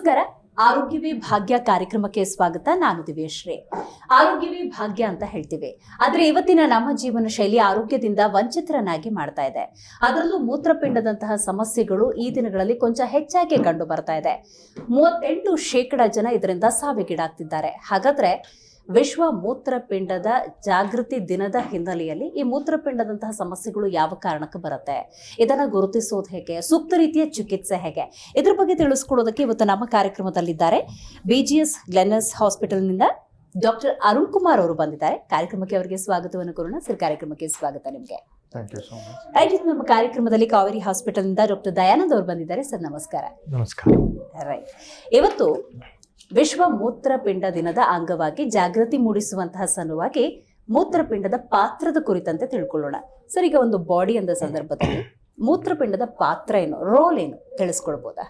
ನಮಸ್ಕಾರ. ಆರೋಗ್ಯವೇ ಭಾಗ್ಯ ಕಾರ್ಯಕ್ರಮಕ್ಕೆ ಸ್ವಾಗತ. ನಾನು ದಿವ್ಯಶ್ರೀ. ಆರೋಗ್ಯವೇ ಭಾಗ್ಯ ಅಂತ ಹೇಳ್ತೀವಿ. ಆದ್ರೆ ಇವತ್ತಿನ ನಮ್ಮ ಜೀವನ ಶೈಲಿ ಆರೋಗ್ಯದಿಂದ ವಂಚಿತರನ್ನಾಗಿ ಮಾಡ್ತಾ ಇದೆ. ಅದರಲ್ಲೂ ಮೂತ್ರಪಿಂಡದಂತಹ ಸಮಸ್ಯೆಗಳು ಈ ದಿನಗಳಲ್ಲಿ ಕೊಂಚ ಹೆಚ್ಚಾಗಿ ಕಂಡು ಬರ್ತಾ ಇದೆ. ಮೂವತ್ತೆಂಟು ಶೇಕಡ ಜನ ಇದರಿಂದ ಸಾವಿಗೀಡಾಗ್ತಿದ್ದಾರೆ. ಹಾಗಾದ್ರೆ ವಿಶ್ವ ಮೂತ್ರಪಿಂಡದ ಜಾಗೃತಿ ದಿನದ ಹಿನ್ನೆಲೆಯಲ್ಲಿ ಈ ಮೂತ್ರಪಿಂಡದಂತಹ ಸಮಸ್ಯೆಗಳು ಯಾವ ಕಾರಣಕ್ಕೆ ಬರುತ್ತೆ? ಇದನ್ನ ಗುರುತಿಸೋದು ಹೇಗೆ? ಸೂಕ್ತ ರೀತಿಯ ಚಿಕಿತ್ಸೆ ಹೇಗೆ? ಇದ್ರ ಬಗ್ಗೆ ತಿಳಿಸ್ಕೊಡೋದಕ್ಕೆ ಇವತ್ತು ನಮ್ಮ ಕಾರ್ಯಕ್ರಮದಲ್ಲಿದ್ದಾರೆ ಬಿ ಜಿ ಎಸ್ ಗ್ಲೆನಸ್ ಹಾಸ್ಪಿಟಲ್ನಿಂದ ಡಾಕ್ಟರ್ ಅರುಣ್ ಕುಮಾರ್ ಅವರು ಬಂದಿದ್ದಾರೆ. ಕಾರ್ಯಕ್ರಮಕ್ಕೆ ಅವರಿಗೆ ಸ್ವಾಗತವನ್ನು ಕೋರೋಣ. ಸರ್ ಕಾರ್ಯಕ್ರಮಕ್ಕೆ ಸ್ವಾಗತ ನಿಮಗೆ. ಹಾಗೆ ನಮ್ಮ ಕಾರ್ಯಕ್ರಮದಲ್ಲಿ ಕಾವೇರಿ ಹಾಸ್ಪಿಟಲ್ನಿಂದ ಡಾಕ್ಟರ್ ದಯಾನಂದ್ ಅವರು ಬಂದಿದ್ದಾರೆ. ಸರ್ ನಮಸ್ಕಾರ. ನಮಸ್ಕಾರ. ರೈಟ್. ಇವತ್ತು ವಿಶ್ವ ಮೂತ್ರಪಿಂಡ ದಿನದ ಅಂಗವಾಗಿ ಜಾಗೃತಿ ಮೂಡಿಸುವಂತಹ ಸಲುವಾಗಿ ಮೂತ್ರಪಿಂಡದ ಪಾತ್ರದ ಕುರಿತಂತೆ ತಿಳ್ಕೊಳ್ಳೋಣ. ಸರ್, ಈಗ ಒಂದು ಬಾಡಿ ಅಂದ ಸಂದರ್ಭದಲ್ಲಿ ಮೂತ್ರಪಿಂಡದ ಪಾತ್ರ ಏನು ರೋಲ್ ಏನು? ತಿಳಿಸ್ಕೊಡ್ಬೋದಾ?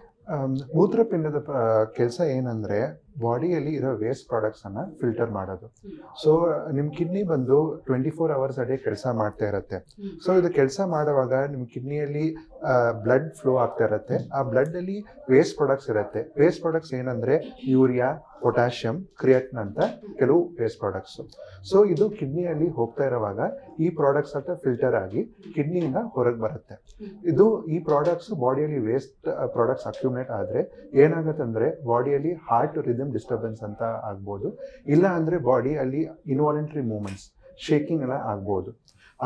ಮೂತ್ರಪಿಂಡದ ಕೆಲಸ ಏನಂದ್ರೆ ಬಾಡಿಯಲ್ಲಿ ಇರೋ ವೇಸ್ಟ್ ಪ್ರಾಡಕ್ಟ್ಸ್ ಅನ್ನ ಫಿಲ್ಟರ್ ಮಾಡೋದು. ಸೊ ನಿಮ್ ಕಿಡ್ನಿ ಬಂದು twenty four hours a day ಕೆಲಸ ಮಾಡ್ತಾ ಇರತ್ತೆ. ಸೊ ಇದು ಕೆಲಸ ಮಾಡುವಾಗ ನಿಮ್ ಕಿಡ್ನಿಯಲ್ಲಿ ಬ್ಲಡ್ ಫ್ಲೋ ಆಗ್ತಾ ಇರತ್ತೆ. ಆ ಬ್ಲಡ್ ಅಲ್ಲಿ ವೇಸ್ಟ್ ಪ್ರಾಡಕ್ಟ್ಸ್ ಇರುತ್ತೆ. ವೇಸ್ಟ್ ಪ್ರಾಡಕ್ಟ್ಸ್ ಏನಂದ್ರೆ ಯೂರಿಯಾ ಪೊಟ್ಯಾಷಿಯಂ ಕ್ರಿಯಟ್ನ್ ಅಂತ ಕೆಲವು ವೇಸ್ಟ್ ಪ್ರಾಡಕ್ಟ್ಸ್ ಸೊ ಇದು ಕಿಡ್ನಿಯಲ್ಲಿ ಹೋಗ್ತಾ ಇರುವಾಗ ಈ ಪ್ರಾಡಕ್ಟ್ಸ್ ಅಂತ ಫಿಲ್ಟರ್ ಆಗಿ ಕಿಡ್ನಿಯಿಂದ ಹೊರಗೆ ಬರುತ್ತೆ. ಇದು ಈ ಪ್ರಾಡಕ್ಟ್ಸ್ ಬಾಡಿಯಲ್ಲಿ ವೇಸ್ಟ್ ಪ್ರಾಡಕ್ಟ್ಸ್ ಅಕ್ಯುಮಿನೇಟ್ ಆದ್ರೆ ಏನಾಗುತ್ತೆ ಅಂದ್ರೆ ಬಾಡಿಯಲ್ಲಿ ಹಾರ್ಟ್ ರಿದಮ್ ಡಿಸ್ಟರ್ಬೆನ್ಸ್ ಅಂತ ಆಗ್ಬೋದು. ಇಲ್ಲ ಅಂದರೆ ಬಾಡಿ ಅಲ್ಲಿ ಇನ್ವಾಲೆಂಟ್ರಿ ಮೂಮೆಂಟ್ಸ್ ಶೇಕಿಂಗ್ ಎಲ್ಲ ಆಗ್ಬೋದು.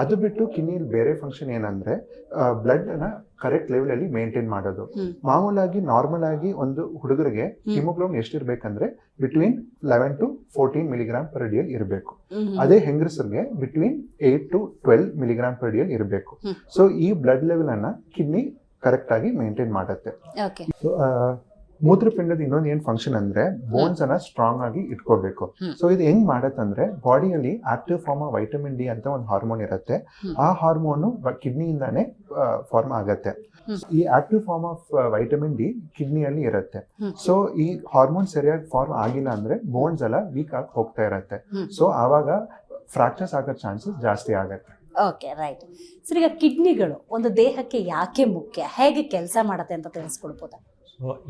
ಅದು ಬಿಟ್ಟು ಕಿನ್ನಿಲಿ ಬೇರೆ ಫಂಕ್ಷನ್ ಏನಂದ್ರೆ ಬ್ಲಡ್ ಅನ್ನ ಕರೆಕ್ಟ್ ಲೆವೆಲ್ ಅಲ್ಲಿ ಮೇಂಟೈನ್ ಮಾಡೋದು. ಮಾಮೂಲಾಗಿ ನಾರ್ಮಲ್ ಆಗಿ ಒಂದು ಹುಡುಗರಿಗೆ haemoglobin ಎಷ್ಟಿರ್ಬೇಕಂದ್ರೆ between eleven to fourteen milligram per D L ಇರಬೇಕು. ಅದೇ ಹೆಂಗಸರಿಗೆ between eight to twelve milligram per D L ಇರಬೇಕು. ಸೊ ಈ ಬ್ಲಡ್ ಲೆವೆಲ್ ಅನ್ನ ಕಿಡ್ನಿ ಕರೆಕ್ಟ್ ಆಗಿ ಮೇಂಟೈನ್ ಮಾಡುತ್ತೆ. ಮೂತ್ರಪಿಂಡದ ಇನ್ನೊಂದು ಏನ್ ಫಂಕ್ಷನ್ ಅಂದ್ರೆ ಬೋನ್ಸ್ ಅನ್ನ ಸ್ಟ್ರಾಂಗ್ ಆಗಿ ಇಟ್ಕೋಬೇಕು. ಸೊ ಇದು ಹೆಂಗ್ ಮಾಡತ್ತಂದ್ರೆ ಬಾಡಿಯಲ್ಲಿ active form of vitamin D ಅಂತ ಒಂದು ಹಾರ್ಮೋನ್ ಇರುತ್ತೆ. ಆ ಹಾರ್ಮೋನು ಕಿಡ್ನಿಯಿಂದಾನೇ ಫಾರ್ಮ್ ಆಗತ್ತೆ. ಈ active form of vitamin D ಕಿಡ್ನಿಯಲ್ಲಿ ಇರುತ್ತೆ. ಸೊ ಈ ಹಾರ್ಮೋನ್ ಸರಿಯಾಗಿ ಫಾರ್ಮ್ ಆಗಿಲ್ಲ ಅಂದ್ರೆ ಬೋನ್ಸ್ ಎಲ್ಲ ವೀಕ್ ಆಗಿ ಹೋಗ್ತಾ ಇರತ್ತೆ. ಸೊ ಆವಾಗ ಫ್ರಾಕ್ಚರ್ಸ್ ಆಗೋ ಚಾನ್ಸಸ್ ಜಾಸ್ತಿ ಆಗತ್ತೆ. ಓಕೆ ರೈಟ್ ಸರ್ ಈಗ ಕಿಡ್ನಿಗಳು ಒಂದು ದೇಹಕ್ಕೆ ಯಾಕೆ ಮುಖ್ಯ? ಹೇಗೆ ಕೆಲಸ ಮಾಡುತ್ತೆ ಅಂತ ತಿಳಿಸ್ಕೊಡ್ಬೋದಾ?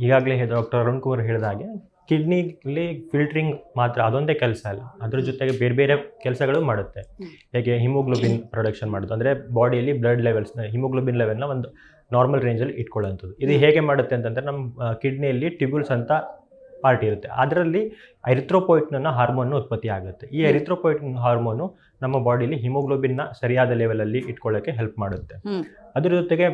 ಈಗಾಗಲೇ ಡಾಕ್ಟರ್ ಅರುಣ್ ಕುಮಾರ್ ಹೇಳಿದ ಹಾಗೆ ಕಿಡ್ನಿಲಿ ಫಿಲ್ಟ್ರಿಂಗ್ ಮಾತ್ರ ಅದೊಂದೇ ಕೆಲಸ ಅಲ್ಲ. ಅದ್ರ ಜೊತೆಗೆ ಬೇರೆ ಬೇರೆ ಕೆಲಸಗಳು ಮಾಡುತ್ತೆ. ಹೇಗೆ ಹಿಮೋಗ್ಲೋಬಿನ್ ಪ್ರೊಡಕ್ಷನ್ ಮಾಡೋದು. ಅಂದರೆ ಬಾಡಿಯಲ್ಲಿ ಬ್ಲಡ್ ಲೆವೆಲ್ಸ್ನ ಹಿಮೋಗ್ಲೋಬಿನ್ ಲೆವೆಲ್ನ ಒಂದು ನಾರ್ಮಲ್ ರೇಂಜಲ್ಲಿ ಇಟ್ಕೊಳ್ಳೋಂಥದ್ದು ಇದು ಹೇಗೆ ಮಾಡುತ್ತೆ ಅಂತಂದರೆ ನಮ್ಮ ಕಿಡ್ನಿಯಲ್ಲಿ ಟ್ಯೂಬ್ಯೂಲ್ಸ್ ಅಂತ ಪಾರ್ಟ್ ಇರುತ್ತೆ. ಅದರಲ್ಲಿ ಎರಿಥ್ರೋಪೋಯಿಟ್ನ ಹಾರ್ಮೋನ್ ಉತ್ಪತ್ತಿ ಆಗುತ್ತೆ. ಈ ಹ್ಮ್. ಎರಿಥ್ರೋಪೋಯಿಟ್ನ ಹಾರ್ಮೋನು ನಮ್ಮ ಬಾಡಿಲಿ ಹಿಮೋಗ್ಲೋಬಿನ್ನ ಸರಿಯಾದ ಲೆವೆಲಲ್ಲಿ ಇಟ್ಕೊಳ್ಳೋಕ್ಕೆ ಹೆಲ್ಪ್ ಮಾಡುತ್ತೆ. ಅದ್ರ ಜೊತೆಗೆ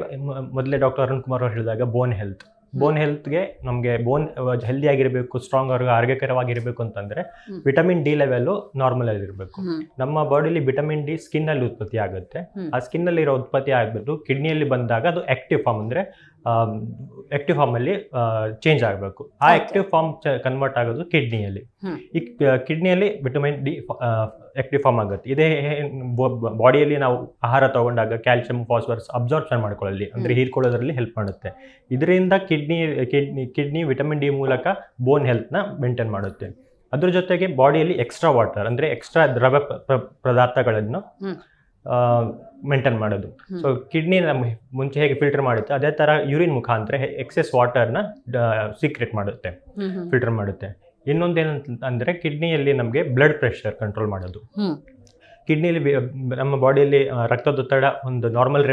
ಮೊದಲೇ ಡಾಕ್ಟರ್ ಅರುಣ್ ಕುಮಾರ್ ಅವರು ಹೇಳಿದಾಗ ಬೋನ್ ಹೆಲ್ತ್ ಬೋನ್ ಹೆಲ್ತ್ಗೆ ನಮಗೆ ಬೋನ್ ಹೆಲ್ದಿ ಆಗಿರಬೇಕು ಸ್ಟ್ರಾಂಗ್ ಅವ್ರಿಗೆ ಆರೋಗ್ಯಕರವಾಗಿರಬೇಕು ಅಂತಂದ್ರೆ ವಿಟಮಿನ್ ಡಿ ಲೆವೆಲ್ ನಾರ್ಮಲ್ ಆಗಿರಬೇಕು ಹ್ಮ್. ನಮ್ಮ ಬಾಡಿಲಿ ವಿಟಮಿನ್ ಡಿ ಸ್ಕಿನ್ ಅಲ್ಲಿ ಉತ್ಪತ್ತಿ ಆಗುತ್ತೆ. ಆ ಸ್ಕಿನ್ ಅಲ್ಲಿ ಇರೋ ಉತ್ಪತ್ತಿ ಆಗ್ಬಿಟ್ಟು ಕಿಡ್ನಿಯಲ್ಲಿ ಬಂದಾಗ ಅದು ಆಕ್ಟಿವ್ ಫಾರ್ಮ್ ಅಂದ್ರೆ ಆಕ್ಟಿವ್ ಫಾರ್ಮ್ ಅಲ್ಲಿ ಚೇಂಜ್ ಆಗಬೇಕು. ಆ. ಆಕ್ಟಿವ್ ಫಾರ್ಮ್ ಕನ್ವರ್ಟ್ ಆಗೋದು ಕಿಡ್ನಿಯಲ್ಲಿ. ಈ ಕಿಡ್ನಿಯಲ್ಲಿ ವಿಟಮಿನ್ ಡಿ ಆಕ್ಟಿವ್ ಫಾರ್ಮ್ ಆಗುತ್ತೆ. ಇದೇ ಬಾಡಿಯಲ್ಲಿ ನಾವು ಆಹಾರ ತಗೊಂಡಾಗ ಕ್ಯಾಲ್ಸಿಯಂ ಫಾಸ್ಫರ್ಸ್ ಅಬ್ಸಾರ್ಪ್ಷನ್ ಮಾಡ್ಕೊಳ್ಳಲ್ಲಿ ಅಂದರೆ. ಹೀರ್ಕೊಳ್ಳೋದ್ರಲ್ಲಿ ಹೆಲ್ಪ್ ಮಾಡುತ್ತೆ. ಇದರಿಂದ kidney kidney kidney vitamin D ಮೂಲಕ ಬೋನ್ ಹೆಲ್ತ್ನ ಮೇಂಟೈನ್ ಮಾಡುತ್ತೆ. ಅದ್ರ ಜೊತೆಗೆ ಬಾಡಿಯಲ್ಲಿ ಎಕ್ಸ್ಟ್ರಾ ವಾಟರ್ ಅಂದರೆ ಎಕ್ಸ್ಟ್ರಾ ದ್ರವ ಪದಾರ್ಥಗಳನ್ನು. ಮೇಂಟೈನ್ ಮಾಡೋದು. ಸೊ ಕಿಡ್ನಿ ನಮ್ಮ ಮುಂಚೆ ಹೇಗೆ ಫಿಲ್ಟರ್ ಮಾಡುತ್ತೆ ಅದೇ ಥರ ಯೂರಿನ್ ಮುಖಾಂತರ ಎಕ್ಸೆಸ್ ವಾಟರ್ನ ಸೀಕ್ರೆಟ್ ಮಾಡುತ್ತೆ. ಫಿಲ್ಟರ್ ಮಾಡುತ್ತೆ. ಇನ್ನೊಂದೇನು ಅಂದರೆ ಕಿಡ್ನಿಯಲ್ಲಿ ನಮಗೆ ಬ್ಲಡ್ ಪ್ರೆಷರ್ ಕಂಟ್ರೋಲ್ ಮಾಡೋದು. ಹ್ಮ್. ಕಿಡ್ನಿಯಲ್ಲಿ ನಮ್ಮ ಬಾಡಿಯಲ್ಲಿ ರಕ್ತದೊತ್ತಡ ಒಂದು ನಾರ್ಮಲ್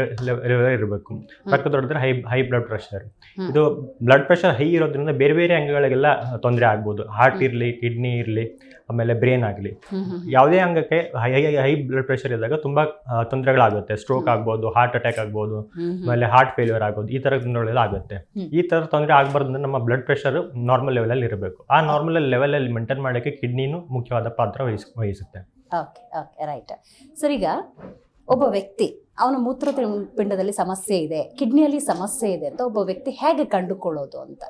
ಇರಬೇಕು. ರಕ್ತದೊತ್ತಡ ಹೈ ಹೈ ಬ್ಲಡ್ ಪ್ರೆಷರ್ ಇದು ಬ್ಲಡ್ ಪ್ರೆಷರ್ ಹೈ ಇರೋದ್ರಿಂದ ಬೇರೆ ಬೇರೆ ಅಂಗಗಳಿಗೆಲ್ಲ ತೊಂದರೆ ಆಗ್ಬೋದು. ಹಾರ್ಟ್. ಇರಲಿ ಕಿಡ್ನಿ ಇರಲಿ ಆಮೇಲೆ ಬ್ರೇನ್ ಆಗಲಿ. ಯಾವುದೇ ಅಂಗಕ್ಕೆ ಹೈ ಹೈ ಬ್ಲಡ್ ಪ್ರೆಷರ್ ಇದ್ದಾಗ ತುಂಬ ತೊಂದರೆಗಳಾಗುತ್ತೆ. ಸ್ಟ್ರೋಕ್ ಆಗ್ಬೋದು ಹಾರ್ಟ್ ಅಟ್ಯಾಕ್ ಆಗ್ಬೋದು ಆಮೇಲೆ ಹಾರ್ಟ್ ಫೇಲ್ಯೂರ್ ಆಗೋದು ಈ ಥರ ತೊಂದರೆಗಳೆಲ್ಲ ಆಗುತ್ತೆ. ಈ ಥರ ತೊಂದರೆ ಆಗಬಾರ್ದು ನಮ್ಮ ಬ್ಲಡ್ ಪ್ರೆಷರ್ ನಾರ್ಮಲ್ ಲೆವೆಲಲ್ಲಿ ಇರಬೇಕು. ಆ ನಾರ್ಮಲ್ ಲೆವೆಲಲ್ಲಿ ಮೇಂಟೈನ್ ಮಾಡೋಕ್ಕೆ ಕಿಡ್ನಿನೂ ಮುಖ್ಯವಾದ ಪಾತ್ರ ವಹಿಸ್ ವಹಿಸುತ್ತೆ. ಓಕೆ ಓಕೆ ರೈಟ್ ಸರ್, ಈಗ ಒಬ್ಬ ವ್ಯಕ್ತಿ, ಅವನ ಮೂತ್ರ ಪಿಂಡದಲ್ಲಿ ಸಮಸ್ಯೆ ಇದೆ, ಕಿಡ್ನಿಯಲ್ಲಿ ಸಮಸ್ಯೆ ಇದೆ ಅಂತ ಒಬ್ಬ ವ್ಯಕ್ತಿ ಹೇಗೆ ಕಂಡುಕೊಳ್ಳೋದು ಅಂತ?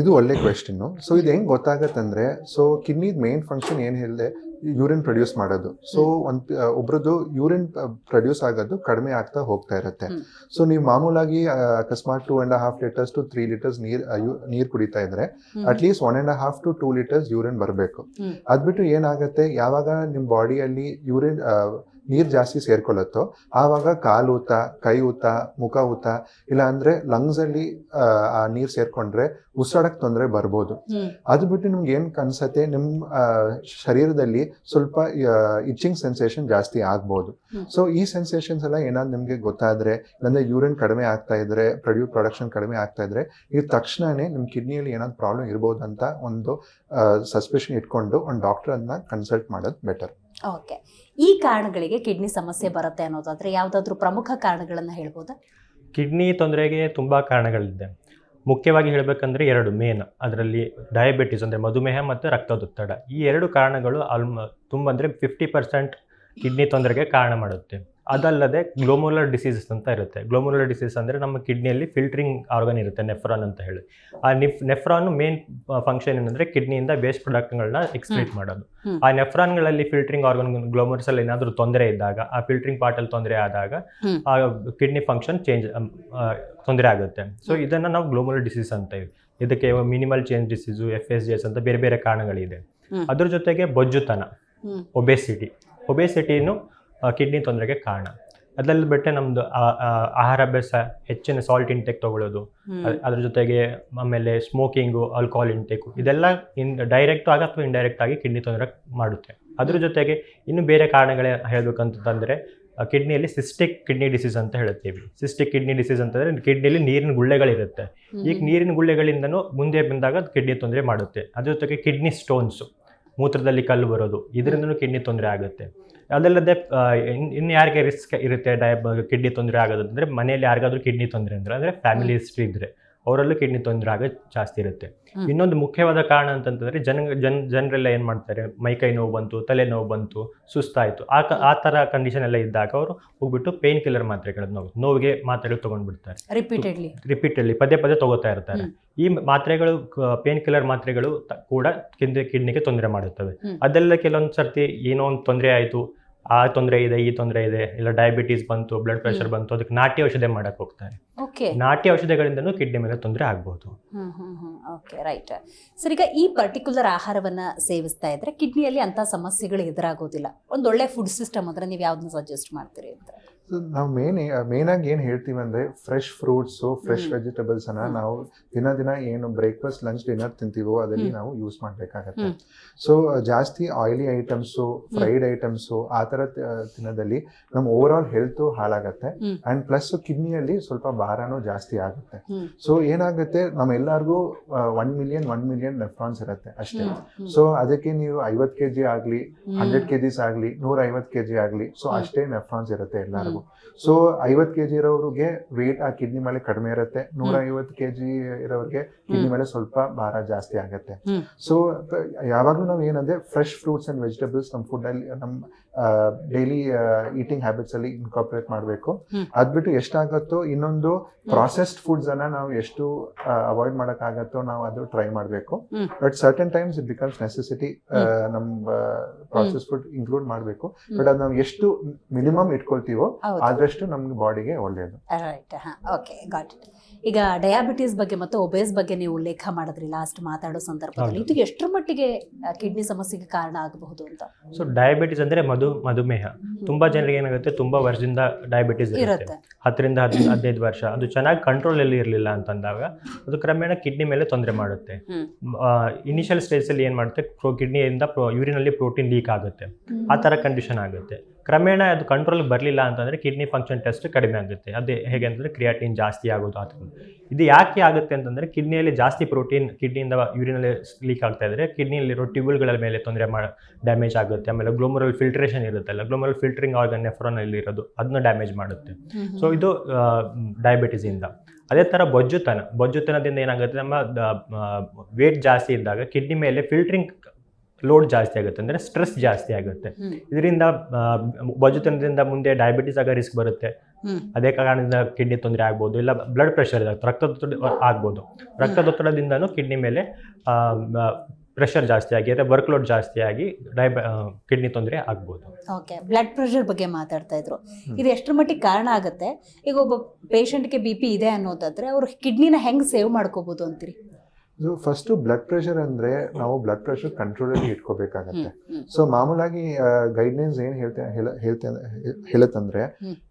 ಇದು ಒಳ್ಳೆ ಕ್ವೆಶನ್ ಸೊ ಇದು ಹೆಂಗ್ ಗೊತ್ತಾಗತ್ತಂದ್ರೆ ಸೊ ಕಿಡ್ನಿದ್ ಮೇನ್ ಫಂಕ್ಷನ್ ಏನ್ ಹೇಳಿದೆ ಯೂರಿನ್ ಪ್ರೊಡ್ಯೂಸ್ ಮಾಡೋದು. ಸೊ ಒಂದ್ ಒಬ್ರದ್ದು ಯೂರಿನ್ ಪ್ರೊಡ್ಯೂಸ್ ಆಗೋದು ಕಡಿಮೆ ಆಗ್ತಾ ಹೋಗ್ತಾ ಇರುತ್ತೆ. ಸೊ ನೀವು ಮಾಮೂಲಾಗಿ ಅಕಸ್ಮಾತ್ two and half litres to three litres ನೀರ್ ನೀರ್ ಕುಡಿತಾ ಇದ್ರೆ. At least one and half to two litres urine ಬರಬೇಕು. ಅದ್ಬಿಟ್ಟು ಏನಾಗುತ್ತೆ ಯಾವಾಗ ನಿಮ್ಮ ಬಾಡಿಯಲ್ಲಿ ಯೂರಿನ್ ನೀರು ಜಾಸ್ತಿ ಸೇರ್ಕೊಳ್ಳುತ್ತೋ ಆವಾಗ ಕಾಲು ಊತ ಕೈ ಊತ ಮುಖ ಊತ ಇಲ್ಲ ಅಂದ್ರೆ ಲಂಗ್ಸ್ ಅಲ್ಲಿ ಆ, ನೀರು ಸೇರ್ಕೊಂಡ್ರೆ ಉಸಿರಾಡಕ್ ತೊಂದರೆ ಬರ್ಬೋದು. ಅದು ಬಿಟ್ಟು ನಿಮ್ಗೆ ಏನ್ ಕನ್ಸತ್ತೆ ನಿಮ್ ಶರೀರದಲ್ಲಿ ಸ್ವಲ್ಪ ಇಚ್ಚಿಂಗ್ ಸೆನ್ಸೇಷನ್ ಜಾಸ್ತಿ ಆಗ್ಬೋದು. ಸೊ ಈ ಸೆನ್ಸೇಷನ್ಸ್ ಎಲ್ಲ ಏನಾದ್ರು ನಿಮ್ಗೆ ಗೊತ್ತಾದ್ರೆ ಇಲ್ಲಾಂದ್ರೆ ಯೂರಿನ್ ಕಡಿಮೆ ಆಗ್ತಾ ಇದ್ರೆ ಪ್ರೊಡ್ಯೂ ಪ್ರೊಡಕ್ಷನ್ ಕಡಿಮೆ ಆಗ್ತಾ ಇದ್ರೆ ಈ ತಕ್ಷಣನೇ ನಿಮ್ ಕಿಡ್ನಿಯಲ್ಲಿ ಏನಾದ್ರು ಪ್ರಾಬ್ಲಮ್ ಇರ್ಬೋದು ಅಂತ ಒಂದು ಸಸ್ಪೆಷನ್ ಇಟ್ಕೊಂಡು ಒಂದು ಡಾಕ್ಟರ್ ಅದನ್ನ ಕನ್ಸಲ್ಟ್ ಮಾಡೋದು ಬೆಟರ್ ಓಕೆ ಈ ಕಾರಣಗಳಿಗೆ ಕಿಡ್ನಿ ಸಮಸ್ಯೆ ಬರುತ್ತೆ ಅನ್ನೋದಾದರೆ ಯಾವುದಾದ್ರೂ ಪ್ರಮುಖ ಕಾರಣಗಳನ್ನು ಹೇಳ್ಬೋದಾ? ಕಿಡ್ನಿ ತೊಂದರೆಗೆ ತುಂಬ ಕಾರಣಗಳಿದೆ. ಮುಖ್ಯವಾಗಿ ಹೇಳಬೇಕಂದ್ರೆ ಎರಡು ಮೇನ್. ಅದರಲ್ಲಿ ಡಯಾಬಿಟಿಸ್ ಅಂದರೆ ಮಧುಮೇಹ ಮತ್ತು ರಕ್ತದೊತ್ತಡ. ಈ ಎರಡು ಕಾರಣಗಳು ಆಲ್ಮ ತುಂಬ ಅಂದರೆ ಫಿಫ್ಟಿ ಪರ್ಸೆಂಟ್ ಕಿಡ್ನಿ ತೊಂದರೆಗೆ ಕಾರಣ ಮಾಡುತ್ತೆ. ಅದಲ್ಲದೆ ಗ್ಲೋಮುಲರ್ ಡಿಸೀಸಸ್ ಅಂತ ಇರುತ್ತೆ. ಗ್ಲೋಮುಲರ್ ಡಿಸೀಸ್ ಅಂದರೆ ನಮ್ಮ ಕಿಡ್ನಿಯಲ್ಲಿ ಫಿಲ್ಟ್ರಿಂಗ್ ಆರ್ಗನ್ ಇರುತ್ತೆ ನೆಫ್ರಾನ್ ಅಂತ ಹೇಳಿ. ಆ ನಿಫ್ ನೆಫ್ರಾನ್ ಮೇನ್ ಫಂಕ್ಷನ್ ಏನಂದರೆ ಕಿಡ್ನಿಯಿಂದ ವೇಸ್ಟ್ ಪ್ರಾಡಕ್ಟ್ಗಳನ್ನ ಎಕ್ಸ್ಕ್ರೀಟ್ ಮಾಡೋದು. ಆ ನೆಫ್ರಾನ್ಗಳಲ್ಲಿ ಫಿಲ್ಟ್ರಿಂಗ್ ಆರ್ಗನ್ ಗ್ಲೋಮರ್ಸಲ್ಲಿ ಏನಾದರೂ ತೊಂದರೆ ಇದ್ದಾಗ ಆ ಫಿಲ್ಟ್ರಿಂಗ್ ಪಾರ್ಟಲ್ಲಿ ತೊಂದರೆ ಆದಾಗ ಆ ಕಿಡ್ನಿ ಫಂಕ್ಷನ್ ಚೇಂಜ್ ತೊಂದರೆ ಆಗುತ್ತೆ. ಸೊ ಇದನ್ನು ನಾವು ಗ್ಲೋಮುಲರ್ ಡಿಸೀಸ್ ಅಂತೇವೆ ಇದಕ್ಕೆ minimal change disease F S G S ಅಂತ ಬೇರೆ ಬೇರೆ ಕಾರಣಗಳಿದೆ. ಅದ್ರ ಜೊತೆಗೆ ಬೊಜ್ಜುತನ ಒಬೆಸಿಟಿ ಒಬೆಸಿಟಿನು ಕಿಡ್ನಿ ತೊಂದರೆಗೆ ಕಾರಣ. ಅದರಲ್ಲಿ ಬಿಟ್ಟರೆ ನಮ್ಮದು ಆಹಾರ ಅಭ್ಯಾಸ ಹೆಚ್ಚಿನ ಸಾಲ್ಟ್ ಇಂಟೇಕ್ ತಗೊಳ್ಳೋದು. ಅದ್ರ ಜೊತೆಗೆ ಆಮೇಲೆ ಸ್ಮೋಕಿಂಗು ಆಲ್ಕೋಹಾಲ್ ಇಂಟೇಕು ಇದೆಲ್ಲ ಇನ್ ಡೈರೆಕ್ಟ್ ಆಗಿ ಅಥವಾ ಇಂಡೈರೆಕ್ಟ್ ಆಗಿ ಕಿಡ್ನಿ ತೊಂದರೆ ಮಾಡುತ್ತೆ. ಅದ್ರ ಜೊತೆಗೆ ಇನ್ನು ಬೇರೆ ಕಾರಣಗಳೇ ಹೇಳ್ಬೇಕಂತಂದ್ರೆ ಕಿಡ್ನಿಯಲ್ಲಿ ಸಿಸ್ಟಿಕ್ ಕಿಡ್ನಿ ಡಿಸೀಸ್ ಅಂತ ಹೇಳ್ತೀವಿ. ಸಿಸ್ಟಿಕ್ ಕಿಡ್ನಿ ಡಿಸೀಸ್ ಅಂತಂದರೆ ಕಿಡ್ನಿಯಲ್ಲಿ ನೀರಿನ ಗುಳ್ಳೆಗಳಿರುತ್ತೆ. ಈಗ ನೀರಿನ ಗುಳ್ಳೆಗಳಿಂದನೂ ಮುಂದೆ ಬಂದಾಗ ಕಿಡ್ನಿ ತೊಂದರೆ ಮಾಡುತ್ತೆ. ಅದ್ರ ಜೊತೆಗೆ ಕಿಡ್ನಿ ಸ್ಟೋನ್ಸ್ ಮೂತ್ರದಲ್ಲಿ ಕಲ್ಲು ಬರೋದು ಇದರಿಂದನೂ ಕಿಡ್ನಿ ತೊಂದರೆ ಆಗುತ್ತೆ. ಅದಲ್ಲದೆ ಇನ್ನು ಯಾರಿಗೆ ರಿಸ್ಕ್ ಇರುತ್ತೆ ಡಯಬ್ ಕಿಡ್ನಿ ತೊಂದರೆ ಆಗೋದು ಅಂದರೆ ಮನೆಯಲ್ಲಿ ಯಾರಿಗಾದ್ರೂ ಕಿಡ್ನಿ ತೊಂದರೆ ಅಂದರೆ ಅಂದರೆ ಫ್ಯಾಮಿಲಿ ಹಿಸ್ಟ್ರಿ ಇದ್ದರೆ ಅವರಲ್ಲೂ ಕಿಡ್ನಿ ತೊಂದರೆ ಆಗೋದು ಜಾಸ್ತಿ ಇರುತ್ತೆ. ಇನ್ನೊಂದು ಮುಖ್ಯವಾದ ಕಾರಣ ಅಂತಂತಂದರೆ ಜನ ಜನ ಜನರೆಲ್ಲ ಏನು ಮಾಡ್ತಾರೆ? ಮೈಕೈ ನೋವು ಬಂತು ತಲೆನೋವು ಬಂತು ಸುಸ್ತಾಯಿತು. ಆ ಕ ಆ ಥರ ಕಂಡೀಷನ್ ಎಲ್ಲ ಇದ್ದಾಗ ಅವರು ಹೋಗ್ಬಿಟ್ಟು ಪೇನ್ ಕಿಲ್ಲರ್ ಮಾತ್ರೆಗಳನ್ನು ನೋವು ನೋವಿಗೆ ಮಾತ್ರೆಗಳು ತೊಗೊಂಡ್ಬಿಡ್ತಾರೆ. ರಿಪೀಟೆಡ್ಲಿ ರಿಪೀಟಲ್ಲಿ ಪದೇ ಪದೇ ತಗೋತಾ ಇರ್ತಾರೆ. ಈ ಮಾತ್ರೆಗಳು ಪೇನ್ ಕಿಲ್ಲರ್ ಮಾತ್ರೆಗಳು ಕೂಡ ಕಿಡ್ನಿ ಕಿಡ್ನಿಗೆ ತೊಂದರೆ ಮಾಡುತ್ತವೆ. ಅದೆಲ್ಲ ಕೆಲವೊಂದು ಸರ್ತಿ ಏನೋ ಒಂದು ತೊಂದರೆ ಆಯಿತು ಆ ತೊಂದರೆ ಇದೆ ಈ ತೊಂದರೆ ಇದೆ ಇಲ್ಲ ಡಯಾಬಿಟೀಸ್ ಬಂತು ಬ್ಲಡ್ ಪ್ರೆಷರ್ ಬಂತು ಅದಕ್ಕೆ ನಾಟಿ ಔಷಧಿ ಮಾಡಕ್ಕೆ ಹೋಗ್ತಾರೆ. ಓಕೆ ನಾಟಿ ಔಷಧಿಗಳಿಂದನೂ ಕಿಡ್ನಿ ಮೇಲೆ ತೊಂದರೆ ಆಗ್ಬಹುದು ಓಕೆ ರೈಟ್ ಸರ್ ಈಗ ಈ ಪರ್ಟಿಕ್ಯುಲರ್ ಆಹಾರವನ್ನ ಸೇವಿಸ್ತಾ ಇದ್ರೆ ಕಿಡ್ನಿಯಲ್ಲಿ ಅಂತ ಸಮಸ್ಯೆಗಳು ಎದುರಾಗೋದಿಲ್ಲ. ಒಂದೊಳ್ಳೆ ಫುಡ್ ಸಿಸ್ಟಮ್ ಅಂದ್ರೆ ನೀವು ಯಾವ್ದನ್ನ ಸಜೆಸ್ಟ್ ಮಾಡ್ತೀರಿ ಅಂತ. ನಾವು ಮೇನ್ ಮೇನ್ ಆಗಿ ಏನ್ ಹೇಳ್ತೀವಿ ಅಂದ್ರೆ ಫ್ರೆಶ್ ಫ್ರೂಟ್ಸ್ ಫ್ರೆಶ್ ವೆಜಿಟೇಬಲ್ಸನ್ನು ವೆಜಿಟೇಬಲ್ಸ್ ಅನ್ನ ನಾವು ದಿನ ದಿನ ಏನು ಬ್ರೇಕ್ಫಾಸ್ಟ್ ಲಂಚ್ ಡಿನ್ನರ್ ತಿಂತೀವೋ ಅದರಲ್ಲಿ ನಾವು ಯೂಸ್ ಮಾಡಬೇಕಾಗತ್ತೆ. ಸೊ ಜಾಸ್ತಿ ಆಯಿಲಿ ಐಟಮ್ಸು ಫ್ರೈಡ್ ಐಟಮ್ಸು ಆ ಥರ ತಿನ್ನೋದಲ್ಲಿ ನಮ್ಮ ಓವರ್ ಆಲ್ ಹೆಲ್ತ್ ಹಾಳಾಗತ್ತೆ. ಅಂಡ್ ಪ್ಲಸ್ ಕಿಡ್ನಿಯಲ್ಲಿ ಸ್ವಲ್ಪ ಭಾರನೂ ಜಾಸ್ತಿ ಆಗುತ್ತೆ. ಸೊ ಏನಾಗುತ್ತೆ ನಮ್ಮೆಲ್ಲರಿಗೂ one million one million nephrons ಇರುತ್ತೆ ಅಷ್ಟೇ. ಸೊ ಅದಕ್ಕೆ ನೀವು ಐವತ್ತು ಕೆ ಜಿ ಆಗಲಿ. ಹಂಡ್ರೆಡ್ ಕೆ ಜಿಸ್ ಆಗಲಿ ನೂರ ಐವತ್ತು ಕೆ ಜಿ ಆಗಲಿ ಸೊ ಅಷ್ಟೇ ನೆಫ್ರಾನ್ಸ್ ಇರುತ್ತೆ ಎಲ್ಲರಿಗೂ. ಸೊ ಐವತ್ತು ಕೆ ಜಿ ಇರೋರಿಗೆ ವೇಟ್ ಆ ಕಿಡ್ನಿ ಮೇಲೆ ಕಡಿಮೆ ಇರುತ್ತೆ. ನೂರ ಐವತ್ತು ಕೆ ಜಿ ಇರೋರಿಗೆ ಕಿಡ್ನಿ ಮೇಲೆ ಸ್ವಲ್ಪ ಭಾರ ಜಾಸ್ತಿ ಆಗುತ್ತೆ. ಸೊ ಯಾವಾಗಲೂ ನಾವು ಏನಂದ್ರೆ ಫ್ರೆಶ್ ಫ್ರೂಟ್ಸ್ ಅಂಡ್ ವೆಜಿಟೇಬಲ್ಸ್ ನಮ್ಮ ಫುಡ್ ಅಲ್ಲಿ ನಮ್ಮ ಡೈಲಿ ಈಟಿಂಗ್ ಹ್ಯಾಬಿಟ್ಸ್ ಅಲ್ಲಿ ಇನ್ಕಾರ್ಪೊರೇಟ್ ಮಾಡಬೇಕು. ಅದ್ಬಿಟ್ಟು ಎಷ್ಟಾಗತ್ತೋ ಇನ್ನೊಂದು ಪ್ರಾಸೆಸ್ಡ್ ಫುಡ್ಸ್ ಅನ್ನ ನಾವು ಎಷ್ಟು ಅವಾಯ್ಡ್ ಮಾಡಕ್ ಆಗತ್ತೋ ನಾವು ಅದು ಟ್ರೈ ಮಾಡಬೇಕು. But certain times it becomes necessity ನಮ್ ಪ್ರಾಸೆಸ್ ಫುಡ್ ಇನ್ಕ್ಲೂಡ್ ಮಾಡಬೇಕು. ಬಟ್ ಅದ್ ನಾವು ಎಷ್ಟು ಮಿನಿಮಮ್ ಇಟ್ಕೊಳ್ತೀವೋ ಆದಷ್ಟು ನಮ್ಗೆ ಬಾಡಿಗೆ ಒಳ್ಳೆಯದು ಈಗ ಡಯಾಬಿಟೀಸ್ ಬಗ್ಗೆ ಮತ್ತು ಒಬೇಸ್ ಬಗ್ಗೆ ನೀವು ಉಲ್ಲೇಖ ಮಾಡಿದ್ರಿ ಲಾಸ್ಟ್ ಮಾತಾಡೋ ಸಂದರ್ಭದಲ್ಲಿ. ಇದು ಎಷ್ಟರ ಮಟ್ಟಿಗೆ ಕಿಡ್ನಿ ಸಮಸ್ಯೆಗೆ ಕಾರಣ ಆಗಬಹುದು ಅಂತ? ಸೊ ಡಯಾಬಿಟಿಸ್ ಅಂದ್ರೆ ಮಧು ಮಧುಮೇಹ. ತುಂಬಾ ಜನರಿಗೆ ಏನಾಗುತ್ತೆ ತುಂಬಾ ವರ್ಷದಿಂದ ಡಯಾಬಿಟಿಸ್ ಇರುತ್ತೆ. ಹತ್ತರಿಂದ ಹದಿನೈದು ವರ್ಷ. ಅದು ಚೆನ್ನಾಗಿ ಕಂಟ್ರೋಲ್ ಅಲ್ಲಿ ಇರಲಿಲ್ಲ ಅಂತಂದಾಗ ಅದು ಕ್ರಮೇಣ ಕಿಡ್ನಿ ಮೇಲೆ ತೊಂದರೆ ಮಾಡುತ್ತೆ. ಇನಿಷಿಯಲ್ ಸ್ಟೇಜ್ ಅಲ್ಲಿ ಏನ್ ಮಾಡುತ್ತೆ ಕಿಡ್ನಿಯಿಂದ ಯೂರಿನ್ ಯೂರಿನಲ್ಲಿ ಪ್ರೋಟೀನ್ ಲೀಕ್ ಆಗುತ್ತೆ. ಆ ತರ ಕಂಡೀಷನ್ ಆಗುತ್ತೆ. ಕ್ರಮೇಣ ಅದು ಕಂಟ್ರೋಲ್ ಬರಲಿಲ್ಲ ಅಂತಂದರೆ ಕಿಡ್ನಿ ಫಂಕ್ಷನ್ ಟೆಸ್ಟ್ ಕಡಿಮೆ ಆಗುತ್ತೆ. ಅದು ಹೇಗೆ ಅಂತಂದರೆ ಕ್ರಿಯಾಟಿನ್ ಜಾಸ್ತಿ ಆಗೋದು ಆ ಇದು ಯಾಕೆ ಆಗುತ್ತೆ ಅಂತಂದರೆ ಕಿಡ್ನಿಯಲ್ಲಿ ಜಾಸ್ತಿ ಪ್ರೋಟೀನ್ ಕಿಡ್ನಿಯಿಂದ ಯೂರಿನಲ್ಲಿ ಲೀಕ್ ಆಗ್ತಾ ಇದ್ದರೆ ಕಿಡ್ನಿಯಲ್ಲಿರೋ ಟ್ಯೂಬ್ಗಳ ಮೇಲೆ ತೊಂದರೆ ಮಾಡಿ ಡ್ಯಾಮೇಜ್ ಆಗುತ್ತೆ. ಆಮೇಲೆ ಗ್ಲೋಮರಲ್ ಫಿಲ್ಟ್ರೇಷನ್ ಇರುತ್ತಲ್ಲ ಗ್ಲೋಮರಲ್ ಫಿಲ್ಟ್ರಿಂಗ್ ಆರ್ಗನ್ ನೆಫ್ರಾನಲ್ಲಿ ಇರೋದು ಅದನ್ನ ಡ್ಯಾಮೇಜ್ ಮಾಡುತ್ತೆ. ಸೊ ಇದು ಡಯಾಬಿಟಿಸಿಂದ ಅದೇ ಥರ ಬೊಜ್ಜುತನ. ಬೊಜ್ಜುತನದಿಂದ ಏನಾಗುತ್ತೆ? ನಮ್ಮ ವೇಟ್ ಜಾಸ್ತಿ ಇದ್ದಾಗ ಕಿಡ್ನಿ ಮೇಲೆ ಫಿಲ್ಟ್ರಿಂಗ್ ಲೋಡ್ ಜಾಸ್ತಿ ಆಗುತ್ತೆ ಅಂದರೆ ಸ್ಟ್ರೆಸ್ ಜಾಸ್ತಿ ಆಗುತ್ತೆ. ಇದರಿಂದ ಬಜುತನದಿಂದ ಮುಂದೆ ಡಯಾಬಿಟಿಸ್ ಆಗ ರಿಸ್ಕ್ ಬರುತ್ತೆ. ಅದೇ ಕಾರಣದಿಂದ ಕಿಡ್ನಿ ತೊಂದರೆ ಆಗ್ಬೋದು ಇಲ್ಲ ಬ್ಲಡ್ ಪ್ರೆಷರ್ ರಕ್ತದೊತ್ತಡ ಆಗ್ಬೋದು. ರಕ್ತದೊತ್ತಡದಿಂದನೂ ಕಿಡ್ನಿ ಮೇಲೆ ಪ್ರೆಷರ್ ಜಾಸ್ತಿ ಆಗಿ ಅಂದರೆ ವರ್ಕ್ ಲೋಡ್ ಜಾಸ್ತಿ ಆಗಿ ಡಯಾಬ ಕಿಡ್ನಿ ತೊಂದರೆ ಆಗ್ಬೋದು. ಓಕೆ ಬ್ಲಡ್ ಪ್ರೆಷರ್ ಬಗ್ಗೆ ಮಾತಾಡ್ತಾ ಇದ್ರು. ಇದು ಎಷ್ಟರ ಮಟ್ಟಿಗೆ ಕಾರಣ ಆಗುತ್ತೆ? ಈಗ ಒಬ್ಬ ಪೇಷಂಟ್ಗೆ ಬಿ ಪಿ ಇದೆ ಅನ್ನೋದಾದ್ರೆ ಅವ್ರು ಕಿಡ್ನಿನ ಹೆಂಗೆ ಸೇವ್ ಮಾಡ್ಕೋಬಹುದು ಅಂತೀರಿ? ಫಸ್ಟ್ ಬ್ಲಡ್ ಪ್ರೆಷರ್ ಅಂದ್ರೆ ನಾವು ಬ್ಲಡ್ ಪ್ರೆಷರ್ ಕಂಟ್ರೋಲ್ ಅಲ್ಲಿ ಇಟ್ಕೋಬೇಕಾಗತ್ತೆ. ಸೊ ಮಾಮೂಲಾಗಿ ಗೈಡ್ಲೈನ್ಸ್ ಏನ್ ಹೇಳ್ತೆ ಹೇಳ- ಹೇಳ್ತೆ ಹೇಳುತ್ತಂದ್ರೆ.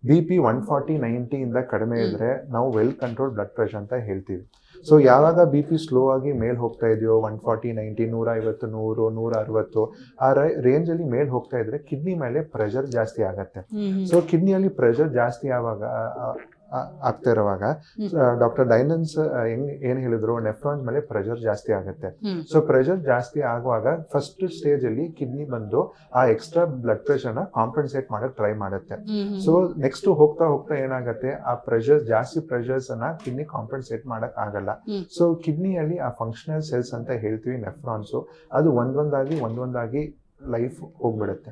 B P one forty ninety ಇಂದ ಕಡಿಮೆ ಇದ್ರೆ ನಾವು ವೆಲ್ ಕಂಟ್ರೋಲ್ ಬ್ಲಡ್ ಪ್ರೆಷರ್ ಅಂತ ಹೇಳ್ತೀವಿ ಸೊ ಯಾವಾಗ ಬಿ ಪಿ ಸ್ಲೋ ಆಗಿ ಮೇಲ್ ಹೋಗ್ತಾ ಇದೆಯೋ ಒನ್ ಫಾರ್ಟಿ ನೈಂಟಿ ನೂರ ಐವತ್ತು ನೂರು ನೂರ ಅರವತ್ತು ಆ ರೇಂಜ್ ಅಲ್ಲಿ ಮೇಲ್ ಹೋಗ್ತಾ ಇದ್ರೆ ಕಿಡ್ನಿ ಮೇಲೆ ಪ್ರೆಷರ್ ಜಾಸ್ತಿ ಆಗತ್ತೆ. ಸೊ ಕಿಡ್ನಿಯಲ್ಲಿ ಪ್ರೆಷರ್ ಜಾಸ್ತಿ ಆವಾಗ ಆಗ್ತಾ ಇರುವಾಗ. ಡಾಕ್ಟರ್ ಡೈನನ್ಸ್ ಹೆಂಗ್ ಏನ್ ಹೇಳಿದ್ರು ನೆಫ್ರಾನ್ ಮೇಲೆ ಪ್ರೆಷರ್ ಜಾಸ್ತಿ ಆಗುತ್ತೆ. ಸೊ ಪ್ರೆಷರ್ ಜಾಸ್ತಿ ಆಗುವಾಗ ಫಸ್ಟ್ ಸ್ಟೇಜ್ ಅಲ್ಲಿ ಕಿಡ್ನಿ ಬಂದು ಆ ಎಕ್ಸ್ಟ್ರಾ ಬ್ಲಡ್ ಪ್ರೆಷರ್ನ ಕಾಂಪನ್ಸೇಟ್ ಮಾಡಕ್ ಟ್ರೈ ಮಾಡುತ್ತೆ. ಸೊ ನೆಕ್ಸ್ಟ್ ಹೋಗ್ತಾ ಹೋಗ್ತಾ ಏನಾಗುತ್ತೆ ಆ ಪ್ರೆಷರ್ ಜಾಸ್ತಿ ಪ್ರೆಷರ್ಸ್ ಅನ್ನ ಕಿಡ್ನಿ ಕಾಂಪನ್ಸೇಟ್ ಮಾಡಕ್ ಆಗಲ್ಲ. ಸೊ ಕಿಡ್ನಿಯಲ್ಲಿ ಆ ಫಂಕ್ಷನಲ್ ಸೆಲ್ಸ್ ಅಂತ ಹೇಳ್ತೀವಿ ನೆಫ್ರಾನ್ಸ್ ಅದು ಒಂದೊಂದಾಗಿ ಒಂದೊಂದಾಗಿ ಲೈಫ್ ಹೋಗ್ಬಿಡುತ್ತೆ.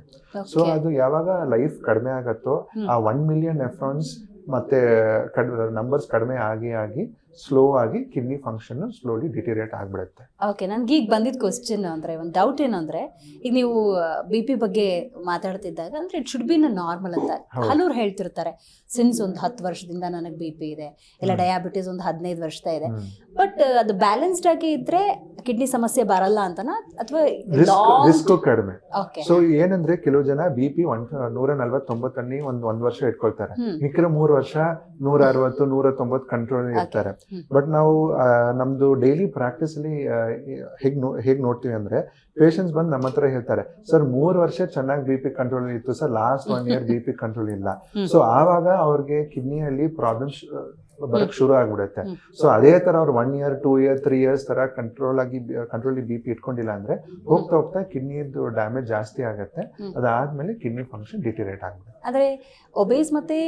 ಸೊ ಅದು ಯಾವಾಗ ಲೈಫ್ ಕಡಿಮೆ ಆಗತ್ತೋ ಆ ಒನ್ ಮಿಲಿಯನ್ ನೆಫ್ರಾನ್ಸ್ ಮತ್ತೆ ನಂಬರ್ಸ್ ಕಡಿಮೆ ಆಗಿ ಆಗಿ ಸ್ಲೋ ಆಗಿ ಕಿಡ್ನಿ ಫಂಕ್ಷನ್ ಸ್ಲೋಲಿ ಡಿಟೇರಿಯೇಟ್ ಆಗಿಬಿಡುತ್ತೆ. ಓಕೆ ನನ್ಗೆ ಈಗ ಬಂದಿದ್ದ ಕ್ವಶನ್ ಅಂದ್ರೆ ಒಂದು ಡೌಟ್ ಏನು ಅಂದ್ರೆ ಈಗ ನೀವು ಬಿ ಪಿ ಬಗ್ಗೆ ಮಾತಾಡ್ತಿದ್ದಾಗ ಅಂದ್ರೆ ಇಟ್ ಶುಡ್ ಬಿ ನಾರ್ಮಲ್ ಅಂತ. ಹಲವ್ರು ಹೇಳ್ತಿರ್ತಾರೆ. ಸಿನ್ಸ್ ಒಂದು ಹತ್ತು ವರ್ಷದಿಂದ ನನಗೆ ಬಿ ಪಿ ಇದೆ ಇಲ್ಲ. ಡಯಾಬಿಟಿಸ್ ಒಂದು ಹದಿನೈದು ವರ್ಷದ ಇದೆ. ಬಟ್ ಅದು ಬ್ಯಾಲೆನ್ಸ್ಡ್ ಆಗಿ ಇದ್ರೆ ಕಿಡ್ನಿ ಸಮಸ್ಯೆ ಬರಲ್ಲ ಅಂತನಾ ಅಥವಾ ರಿಸ್ಕ್ ಕಡಿಮೆ. ಸೊ ಏನಂದ್ರೆ ಕೆಲವು ಜನ ಬಿ ಪಿ ಒನ್ ನೂರ ನಲ್ವತ್ತೊಂಬತ್ತನ್ನೇ ಒಂದ್ ಒಂದ್ ವರ್ಷ ಇಟ್ಕೊಳ್ತಾರೆ. ಮಿಕ್ಕಿರೋ ಮೂರು ವರ್ಷ ನೂರ ಅರವತ್ತು ನೂರ ತೊಂಬತ್ತು ಕಂಟ್ರೋಲ್ ಇರ್ತಾರೆ. ಬಟ್ ನಾವು ನಮ್ದು ಡೈಲಿ ಪ್ರಾಕ್ಟೀಸ್ ಅಲ್ಲಿ ಹೇಗ್ ನೋ ಹೇಗ್ ನೋಡ್ತೀವಿ ಅಂದ್ರೆ ಪೇಷಂಟ್ಸ್ ಬಂದು ನಮ್ಮ ಹತ್ರ ಹೇಳ್ತಾರೆ ಸರ್ ಮೂರ್ ವರ್ಷ ಚೆನ್ನಾಗಿ ಬಿ ಪಿ ಕಂಟ್ರೋಲ್ ಇತ್ತು sir last one year B P control ಇಲ್ಲ. ಸೊ ಆವಾಗ ಅವ್ರಿಗೆ ಕಿಡ್ನಿಯಲ್ಲಿ ಪ್ರಾಬ್ಲಮ್ಸ್ ಬರಕ್ ಶುರು ಆಗ್ಬಿಡುತ್ತೆ. ಸೊ ಅದೇ ತರ ಅವ್ರು one year two year three years ತರ ಕಂಟ್ರೋಲ್ ಆಗಿ ಕಂಟ್ರೋಲ್ ಬಿ ಪಿ ಇಟ್ಕೊಂಡಿಲ್ಲ ಅಂದ್ರೆ ಹೋಗ್ತಾ ಹೋಗ್ತಾ ಕಿಡ್ನಿದು ಡ್ಯಾಮೇಜ್ ಜಾಸ್ತಿ ಆಗುತ್ತೆ. ಅದಾದ್ಮೇಲೆ ಕಿಡ್ನಿ ಫಂಕ್ಷನ್ ಡಿಟಿರೇಟ್ ಆಗುತ್ತೆ ಆದ್ರೆ ಒಬೇಸ್ ಮತ್ತೆ